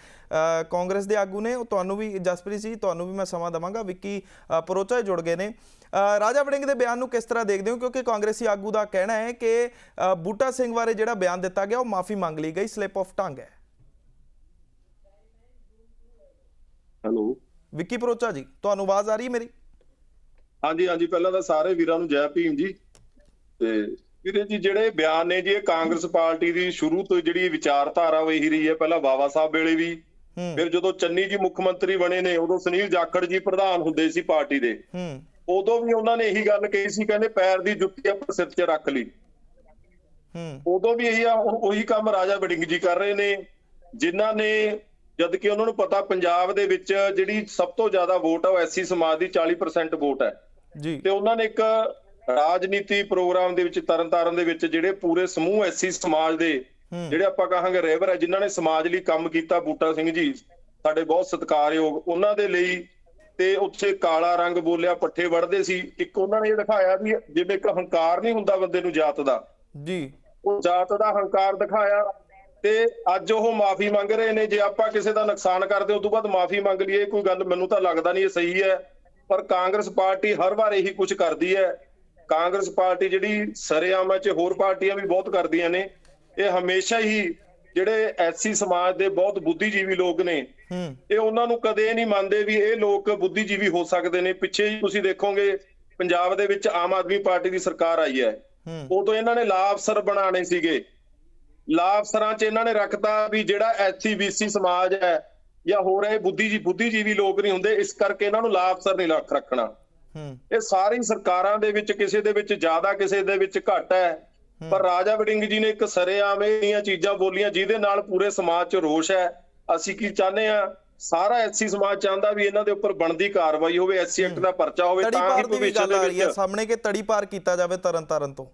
ਕਾਂਗਰਸ ਦੇ ਆਗੂ ਨੇ ਤੁਹਾਨੂੰ ਵੀ ਜਸਪ੍ਰੀਤ ਜੀ ਤੁਹਾਨੂੰ ਵੀ ਮੈਂ ਸਮਾਂ ਦਵਾਂਗਾ ਵਿੱਕੀ ਪਰੋਚਾ ਜੁੜ ਗਏ ਨੇ। ਰਾਜਾ ਵੜਿੰਗ ਦੇ ਬਿਆਨ ਨੂੰ ਕਿਸ ਤਰ੍ਹਾਂ ਦੇਖਦੇ ਹੋ? ਕਿਉਂਕਿ ਕਾਂਗਰਸੀ ਆਗੂ ਦਾ ਕਹਿਣਾ ਹੈ ਕਿ ਬੂਟਾ ਸਿੰਘ ਬਾਰੇ ਜਿਹੜਾ ਬਿਆਨ ਦਿੱਤਾ ਗਿਆ ਉਹ ਮਾਫੀ ਮੰਗ ਲਈ ਗਈ ਸਲਿਪ ਆਫ ਟੰਗ ਹੈ। ਹੈਲੋ। ਵਿੱਕੀ ਪਰੋਚਾ ਜੀ ਤੁਹਾਨੂੰ ਆਵਾਜ਼ ਆ ਰਹੀ ਹੈ ਮੇਰੀ? ਹਾਂਜੀ ਹਾਂਜੀ ਪਹਿਲਾਂ ਤਾਂ ਸਾਰੇ ਵੀਰਾਂ ਨੂੰ ਜੈ ਭੀਮ ਜੀ। ਤੇ ਵੀਰੇ ਜੀ ਜਿਹੜੇ ਬਿਆਨ ਨੇ ਜੀ ਇਹ ਕਾਂਗਰਸ ਪਾਰਟੀ ਦੀ ਸ਼ੁਰੂ ਤੋਂ ਜਿਹੜੀ ਵਿਚਾਰਧਾਰਾ ਉਹ ਇਹੀ ਰਹੀ ਹੈ। ਪਹਿਲਾਂ ਬਾਬਾ ਸਾਹਿਬ ਵੇਲੇ ਵੀ ਫਿਰ ਜਦੋਂ ਚੰਨੀ ਜੀ ਮੁੱਖ ਮੰਤਰੀ ਬਣੇ ਨੇ ਉਦੋਂ ਸੁਨੀਲ ਜਾਖੜ ਜੀ ਪ੍ਰਧਾਨ ਹੁੰਦੇ ਸੀ ਪਾਰਟੀ ਦੇ। ਹੂੰ। ਉਦੋਂ ਵੀ ਉਹਨਾਂ ਨੇ ਇਹੀ ਗੱਲ ਕਹੀ ਸੀ ਕਹਿੰਦੇ ਪੈਰ ਦੀ ਜੁੱਤੀ ਆਪਣੇ ਸਿਰ 'ਚ ਰੱਖ ਲਈ। ਹੂੰ। ਉਦੋਂ ਵੀ ਇਹੀ ਆ ਉਹੀ ਕੰਮ ਰਾਜਾ ਵੜਿੰਗ ਜੀ ਕਰ ਰਹੇ ਨੇ। ਜਿਨ੍ਹਾਂ ਨੇ ਜਦ ਕਿ ਉਹਨਾਂ ਨੂੰ ਪਤਾ ਪੰਜਾਬ ਦੇ ਵਿੱਚ ਜਿਹੜੀ ਸਭ ਤੋਂ ਜ਼ਿਆਦਾ ਵੋਟ ਆ ਉਹ ਐਸਸੀ ਸਮਾਜ ਦੀ 40% ਵੋਟ ਹੈ। ਜੀ। ਤੇ ਉਹਨਾਂ ਨੇ ਇੱਕ ਰਾਜਨੀਤੀ ਪ੍ਰੋਗਰਾਮ ਦੇ ਵਿੱਚ ਤਰਨਤਾਰਨ ਦੇ ਵਿੱਚ ਜਿਹੜੇ ਪੂਰੇ ਸਮੂਹ ਐਸਸੀ ਸਮਾਜ ਦੇ ਜਿਹੜੇ ਆਪਾਂ ਕਹਾਂਗੇ ਰੇਵਰ ਹੈ ਜਿਨ੍ਹਾਂ ਨੇ ਸਮਾਜ ਲਈ ਕੰਮ ਕੀਤਾ ਬੂਟਾ ਸਿੰਘ ਜੀ ਸਾਡੇ ਬਹੁਤ ਸਤਿਕਾਰਯੋਗ ਉਹਨਾਂ ਦੇ ਲਈ। ਤੇ ਉੱਥੇ ਕਾਲਾ ਰੰਗ ਬੋਲਿਆ ਪੱਠੇ ਵੜਦੇ ਸੀ। ਇੱਕ ਉਹਨਾਂ ਨੇ ਇਹ ਦਿਖਾਇਆ ਵੀ ਜਿਵੇਂ ਇੱਕ ਹੰਕਾਰ ਨਹੀਂ ਹੁੰਦਾ ਬੰਦੇ ਨੂੰ ਜਾਤ ਦਾ। ਜੀ। ਉਹ ਜਾਤ ਦਾ ਹੰਕਾਰ ਦਿਖਾਇਆ। ਤੇ ਅੱਜ ਉਹ ਮਾਫੀ ਮੰਗ ਰਹੇ ਨੇ ਜੇ ਆਪਾਂ ਕਿਸੇ ਦਾ ਨੁਕਸਾਨ ਕਰਦੇ ਉਸ ਤੋਂ ਬਾਅਦ ਮਾਫੀ ਮੰਗ ਲਈਏ ਕੋਈ ਗੱਲ ਮੈਨੂੰ ਤਾਂ ਲੱਗਦਾ ਨਹੀਂ ਇਹ ਸਹੀ ਹੈ। ਪਰ ਕਾਂਗਰਸ ਪਾਰਟੀ ਹਰ ਵਾਰ ਇਹੀ ਕੁਝ ਕਰਦੀ ਹੈ। ਕਾਂਗਰਸ ਪਾਰਟੀ ਜਿਹੜੀ ਸਰੇਆਮ ਚ ਹੋਰ ਪਾਰਟੀਆਂ ਵੀ ਬਹੁਤ ਕਰਦੀਆਂ ਨੇ ਇਹ ਹਮੇਸ਼ਾ ਹੀ ਜਿਹੜੇ ਐਸਸੀ ਸਮਾਜ ਦੇ ਬਹੁਤ ਬੁੱਧੀਜੀਵੀ ਲੋਕ ਨੇ ਇਹ ਉਹਨਾਂ ਨੂੰ ਕਦੇ ਨਹੀਂ ਮੰਨਦੇ ਵੀ ਇਹ ਲੋਕ ਬੁੱਧੀਜੀਵੀ ਹੋ ਸਕਦੇ ਨੇ। ਪਿੱਛੇ ਹੀ ਤੁਸੀਂ ਦੇਖੋਗੇ ਪੰਜਾਬ ਦੇ ਵਿੱਚ ਆਮ ਆਦਮੀ ਪਾਰਟੀ ਦੀ ਸਰਕਾਰ ਆਈ ਹੈ। ਹੂੰ। ਉਦੋਂ ਇਹਨਾਂ ਨੇ ਲਾ ਅਫਸਰ ਬਣਾਣੇ ਸੀਗੇ। ਲਾ ਅਫਸਰਾਂ 'ਚ ਇਹਨਾਂ ਨੇ ਰੱਖਤਾ ਵੀ ਜਿਹੜਾ ਐਸਸੀ ਬੀਸੀ ਸਮਾਜ ਹੈ ਜਾਂ ਹੋਰ ਇਹ ਬੁੱਧੀਜੀ ਬੁੱਧੀਜੀਵੀ ਲੋਕ ਨਹੀਂ ਹੁੰਦੇ ਇਸ ਕਰਕੇ ਇਹਨਾਂ ਨੂੰ ਲਾ ਅਫਸਰ ਨਹੀਂ ਰੱਖ ਰੱਖਣਾ। ਇਹ ਸਾਰੀ ਸਰਕਾਰਾਂ ਦੇ ਵਿੱਚ ਕਿਸੇ ਦੇ ਵਿੱਚ ਜ਼ਿਆਦਾ ਕਿਸੇ ਦੇ ਵਿੱਚ ਘੱਟ ਹੈ। ਪਰ ਰਾਜਾ ਵੜਿੰਗ ਜੀ ਨੇ ਇੱਕ ਸਰੇਆਮ ਇਹਨੀਆਂ ਚੀਜ਼ਾਂ ਬੋਲੀਆਂ ਜਿਹਦੇ ਨਾਲ ਪੂਰੇ ਸਮਾਜ 'ਚ ਰੋਸ਼ ਹੈ। ਅਸੀਂ ਕੀ ਚਾਹੁੰਦੇ ਆ ਸਾਰਾ ਐਸਸੀ ਸਮਾਜ ਚਾਹੁੰਦਾ ਵੀ ਇਹਨਾਂ ਦੇ ਉੱਪਰ ਬਣਦੀ ਕਾਰਵਾਈ ਹੋਵੇ ਐਸਸੀ ਐਕਟ ਦਾ ਪਰਚਾ ਹੋਵੇ ਤਾਂ ਵੀ ਭਵਿੱਖ ਦੇ ਵਿੱਚ ਸਾਹਮਣੇ ਕਿ ਤੜੀ ਪਾਰ ਕੀਤਾ ਜਾਵੇ ਤਰਨ ਤਾਰਨ ਤੋਂ।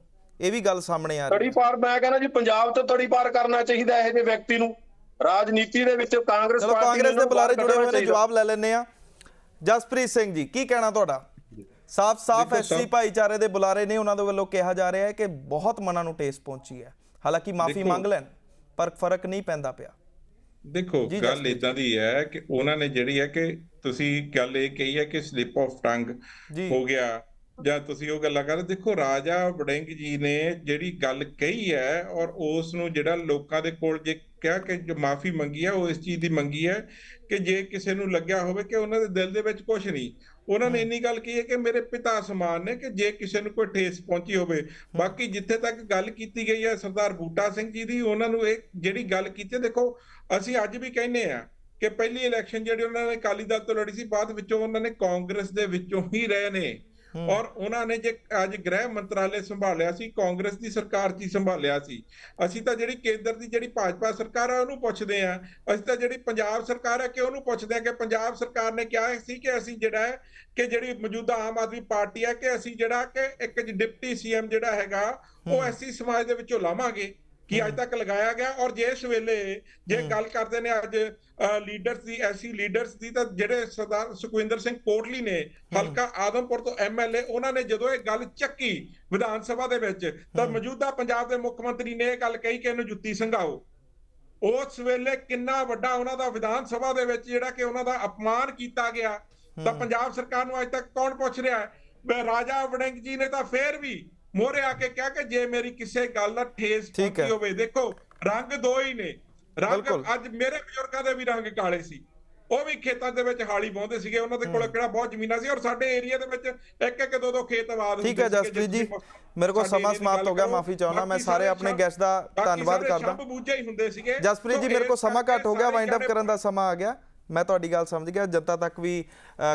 ਇਹ ਵੀ ਗੱਲ ਸਾਹਮਣੇ ਆ ਰਹੀ ਤੜੀ ਪਾਰ ਮੈਂ ਕਹਿੰਦਾ ਜੀ ਪੰਜਾਬ ਤੋਂ ਤੜੀ ਪਾਰ ਕਰਨਾ ਚਾਹੀਦਾ ਇਹੋ ਜਿਹੇ ਵਿਅਕਤੀ ਨੂੰ। ਰਾਜਨੀਤੀ ਦੇ ਵਿੱਚ ਕਾਂਗਰਸ ਪਾਰਟੀ ਕਾਂਗਰਸ ਦੇ ਬੁਲਾਰੇ ਜੁੜੇ ਹੋਏ ਨੇ ਜਵਾਬ ਲੈ ਲੈਣੇ ਆ ਜਸਪ੍ਰੀਤ ਸਿੰਘ ਜੀ ਕੀ ਕਹਿਣਾ ਤੁਹਾਡਾ? ਸਾਫ਼ ਸਾਫ਼ ਦੇਖੋ ਐਸਸੀ ਭਾਈਚਾਰੇ ਦੇ ਬੁਲਾਰੇ ਨੇ ਉਹਨਾਂ ਦੇ ਵੱਲੋਂ ਕਿਹਾ ਜਾ ਰਿਹਾ ਹੈ ਕਿ ਬਹੁਤ ਮਨਾਂ ਨੂੰ ਠੇਸ ਪਹੁੰਚੀ ਹੈ। ਹਾਲਾਂਕਿ ਮਾਫੀ ਮੰਗ ਲੈਣ ਪਰ ਫ਼ਰਕ ਨਹੀਂ ਪੈਂਦਾ ਪਿਆ। ਦੇਖੋ ਗੱਲ ਇਦਾਂ ਦੀ ਹੈ ਕਿ ਉਹਨਾਂ ਨੇ ਜਿਹੜੀ ਹੈ ਕਿ ਤੁਸੀਂ ਗੱਲ ਇਹ ਕਹੀ ਹੈ ਕਿ ਸਲਿਪ ਆਫ ਟੰਗ ਹੋ ਗਿਆ। ਜਾਂ ਤੁਸੀਂ ਉਹ ਗੱਲਾਂ ਕਰ ਦੇਖੋ ਰਾਜਾ ਵੜਿੰਗ ਜੀ ਨੇ ਜਿਹੜੀ ਗੱਲ ਕਹੀ ਹੈ ਔਰ ਉਸ ਨੂੰ ਜਿਹੜਾ ਲੋਕਾਂ ਦੇ ਕੋਲ ਜੇ ਕਿਹਾ ਕਿ ਜੋ ਮਾਫੀ ਮੰਗੀ ਹੈ ਉਹ ਇਸ ਚੀਜ਼ ਦੀ ਮੰਗੀ ਹੈ ਕਿ ਜੇ ਕਿਸੇ ਨੂੰ ਲੱਗਿਆ ਹੋਵੇ ਕਿ ਉਹਨਾਂ ਦੇ ਦਿਲ ਦੇ ਵਿੱਚ ਕੁਝ ਨਹੀਂ ਉਹਨਾਂ ਨੇ ਇੰਨੀ ਗੱਲ ਕਹੀ ਹੈ ਕਿ ਮੇਰੇ ਪਿਤਾ ਸਮਾਨ ਨੇ ਕਿ ਜੇ ਕਿਸੇ ਨੂੰ ਕੋਈ ਠੇਸ ਪਹੁੰਚੀ ਹੋਵੇ। ਬਾਕੀ ਜਿੱਥੇ ਤੱਕ ਗੱਲ ਕੀਤੀ ਗਈ ਹੈ ਸਰਦਾਰ ਬੂਟਾ ਸਿੰਘ ਜੀ ਦੀ ਉਹਨਾਂ ਨੂੰ ਇਹ ਜਿਹੜੀ ਗੱਲ ਕੀਤੀ ਹੈ ਦੇਖੋ ਅਸੀਂ ਅੱਜ ਵੀ ਕਹਿੰਦੇ ਆ ਕਿ ਪਹਿਲੀ ਇਲੈਕਸ਼ਨ ਜਿਹੜੀ ਉਹਨਾਂ ਨੇ ਅਕਾਲੀ ਦਲ ਤੋਂ ਲੜੀ ਸੀ ਬਾਅਦ ਵਿੱਚੋਂ ਉਹਨਾਂ ਨੇ ਕਾਂਗਰਸ ਦੇ ਵਿੱਚੋਂ ਹੀ ਰਹੇ ਨੇ। ਔਰ ਉਹਨਾਂ ਨੇ ਜੇ ਅੱਜ ਗ੍ਰਹਿ ਮੰਤਰਾਲੇ ਸੰਭਾਲਿਆ ਸੀ ਕਾਂਗਰਸ ਦੀ ਸਰਕਾਰ 'ਚ ਹੀ ਸੰਭਾਲਿਆ ਸੀ ਅਸੀਂ ਤਾਂ ਜਿਹੜੀ ਕੇਂਦਰ ਦੀ ਜਿਹੜੀ ਭਾਜਪਾ ਸਰਕਾਰ ਆ ਉਹਨੂੰ ਪੁੱਛਦੇ ਆ ਅਸੀਂ ਤਾਂ ਜਿਹੜੀ ਪੰਜਾਬ ਸਰਕਾਰ ਹੈ ਕਿ ਉਹਨੂੰ ਪੁੱਛਦੇ ਆ ਕਿ ਪੰਜਾਬ ਸਰਕਾਰ ਨੇ ਕਿਹਾ ਸੀ ਕਿ ਅਸੀਂ ਜਿਹੜਾ ਹੈ ਕਿ ਜਿਹੜੀ ਮੌਜੂਦਾ ਆਮ ਆਦਮੀ ਪਾਰਟੀ ਹੈ ਕਿ ਅਸੀਂ ਜਿਹੜਾ ਕਿ ਇੱਕ ਡਿਪਟੀ ਸੀਐਮ ਜਿਹੜਾ ਹੈਗਾ ਉਹ ਐਸੀ ਸਮਾਜ ਦੇ ਵਿੱਚੋਂ ਲਾਵਾਂਗੇ। ਕਿ ਅੱਜ ਤੱਕ ਲਗਾਇਆ ਗਿਆ ਔਰ ਜੇ ਇਸ ਵੇਲੇ ਜੇ ਗੱਲ ਕਰਦੇ ਨੇ ਅੱਜ ਲੀਡਰਸ ਦੀ ਐਸੀ ਲੀਡਰਸ ਦੀ ਤਾਂ ਜਿਹੜੇ ਸਰਦਾਰ ਸੁਖਵਿੰਦਰ ਸਿੰਘ ਕੋਟਲੀ ਨੇ ਹਲਕਾ ਆਦਮਪੁਰ ਤੋਂ ਐਮਐਲਏ ਉਹਨਾਂ ਨੇ ਜਦੋਂ ਇਹ ਗੱਲ ਚੱਕੀ ਵਿਧਾਨ ਸਭਾ ਦੇ ਵਿੱਚ ਤਾਂ ਮੌਜੂਦਾ ਪੰਜਾਬ ਦੇ ਮੁੱਖ ਮੰਤਰੀ ਨੇ ਇਹ ਗੱਲ ਕਹੀ ਕਿ ਇਹਨੂੰ ਜੁੱਤੀ ਸੰਘਾਓ। ਉਸ ਵੇਲੇ ਕਿੰਨਾ ਵੱਡਾ ਉਹਨਾਂ ਦਾ ਵਿਧਾਨ ਸਭਾ ਦੇ ਵਿੱਚ ਜਿਹੜਾ ਕਿ ਉਹਨਾਂ ਦਾ ਅਪਮਾਨ ਕੀਤਾ ਗਿਆ ਤਾਂ ਪੰਜਾਬ ਸਰਕਾਰ ਨੂੰ ਅੱਜ ਤੱਕ ਕੌਣ ਪੁੱਛ ਰਿਹਾ? ਹੈ ਰਾਜਾ ਵੜਿੰਗ ਜੀ ਨੇ ਤਾਂ ਫੇਰ ਵੀ ਮੋਰੇ ਆ ਕੇ ਕਿਹਾ ਕਿ ਜੇ ਮੇਰੀ ਕਿਸੇ ਗੱਲ ਨਾਲ ਠੇਸ। ਪਹੁੰਚੀ ਹੋਵੇ ਦੇਖੋ ਰੰਗ ਦੋ ਹੀ ਨੇ। ਰੰਗ। ਅੱਜ ਮੇਰੇ ਬਜ਼ੁਰਗਾਂ ਦੇ ਵੀ ਰੰਗ ਕਾਲੇ ਸੀ। ਉਹ ਵੀ ਖੇਤਾਂ ਦੇ ਵਿੱਚ ਹਾਲੀ ਵਾਹੁੰਦੇ ਸੀਗੇ ਉਹਨਾਂ ਦੇ ਕੋਲ ਕਿਹੜਾ ਬਹੁਤ ਜ਼ਮੀਨਾਂ ਸੀ ਔਰ ਸਾਡੇ ਏਰੀਆ ਦੇ ਵਿੱਚ ਇੱਕ ਇੱਕ ਦੋ ਦੋ ਖੇਤ ਆਬਾਦ ਠੀਕ ਹੈ ਜਸਪ੍ਰੀਤ ਜੀ ਮੇਰੇ ਕੋਲ ਸਮਾਂ ਦੀ ਸਮਾਪਤ ਹੋ ਗਿਆ ਮਾਫੀ ਚਾਹੁੰਦਾ ਮੈਂ ਸਾਰੇ ਆਪਣੇ ਗੈਸਟ ਦਾ ਧੰਨਵਾਦ ਕਰਦਾ। ਜਸਪ੍ਰੀਤ ਜੀ ਮੇਰੇ ਕੋਲ ਸਮਾਂ ਘੱਟ ਹੋ ਗਿਆ ਵਾਈਂਡ ਅਪ ਕਰਨ ਦਾ ਸਮਾਂ ਆ ਗਿਆ। ਮੈਂ ਤੁਹਾਡੀ ਗੱਲ ਸਮਝ ਗਿਆ। ਜਨਤਾ ਤੱਕ ਵੀ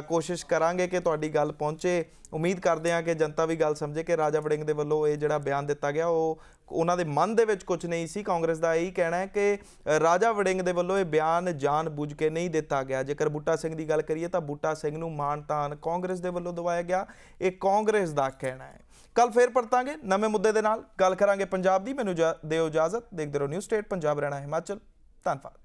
ਕੋਸ਼ਿਸ਼ ਕਰਾਂਗੇ ਕਿ ਤੁਹਾਡੀ ਗੱਲ ਪਹੁੰਚੇ। ਉਮੀਦ ਕਰਦੇ ਹਾਂ ਕਿ ਜਨਤਾ ਵੀ ਗੱਲ ਸਮਝੇ ਕਿ ਰਾਜਾ ਵੜਿੰਗ ਦੇ ਵੱਲੋਂ ਇਹ ਜਿਹੜਾ ਬਿਆਨ ਦਿੱਤਾ ਗਿਆ, ਉਹ ਉਹਨਾਂ ਦੇ ਮਨ ਦੇ ਵਿੱਚ ਕੁਝ ਨਹੀਂ ਸੀ। ਕਾਂਗਰਸ ਦਾ ਇਹੀ ਕਹਿਣਾ ਹੈ ਕਿ ਰਾਜਾ ਵੜਿੰਗ ਦੇ ਵੱਲੋਂ ਇਹ ਬਿਆਨ ਜਾਣ ਬੁੱਝ ਕੇ ਨਹੀਂ ਦਿੱਤਾ ਗਿਆ। ਜੇਕਰ ਬੂਟਾ ਸਿੰਘ ਦੀ ਗੱਲ ਕਰੀਏ ਤਾਂ ਬੂਟਾ ਸਿੰਘ ਨੂੰ ਮਾਣ ਤਾਣ ਕਾਂਗਰਸ ਦੇ ਵੱਲੋਂ ਦਵਾਇਆ ਗਿਆ। ਇਹ ਕਾਂਗਰਸ ਦਾ ਕਹਿਣਾ ਹੈ। ਕੱਲ ਫੇਰ ਪਰਤਾਂਗੇ ਨਵੇਂ ਮੁੱਦੇ ਦੇ ਨਾਲ। ਗੱਲ ਕਰਾਂਗੇ ਪੰਜਾਬ ਦੀ। ਮੈਨੂੰ ਜਾ- ਦਿਓ ਇਜਾਜ਼ਤ। ਦੇਖਦੇ ਰਹੋ ਨਿਊ ਸਟੇਟ, ਪੰਜਾਬ ਰਹਿਣਾ ਹਿਮਾਚਲ। ਧੰਨਵਾਦ।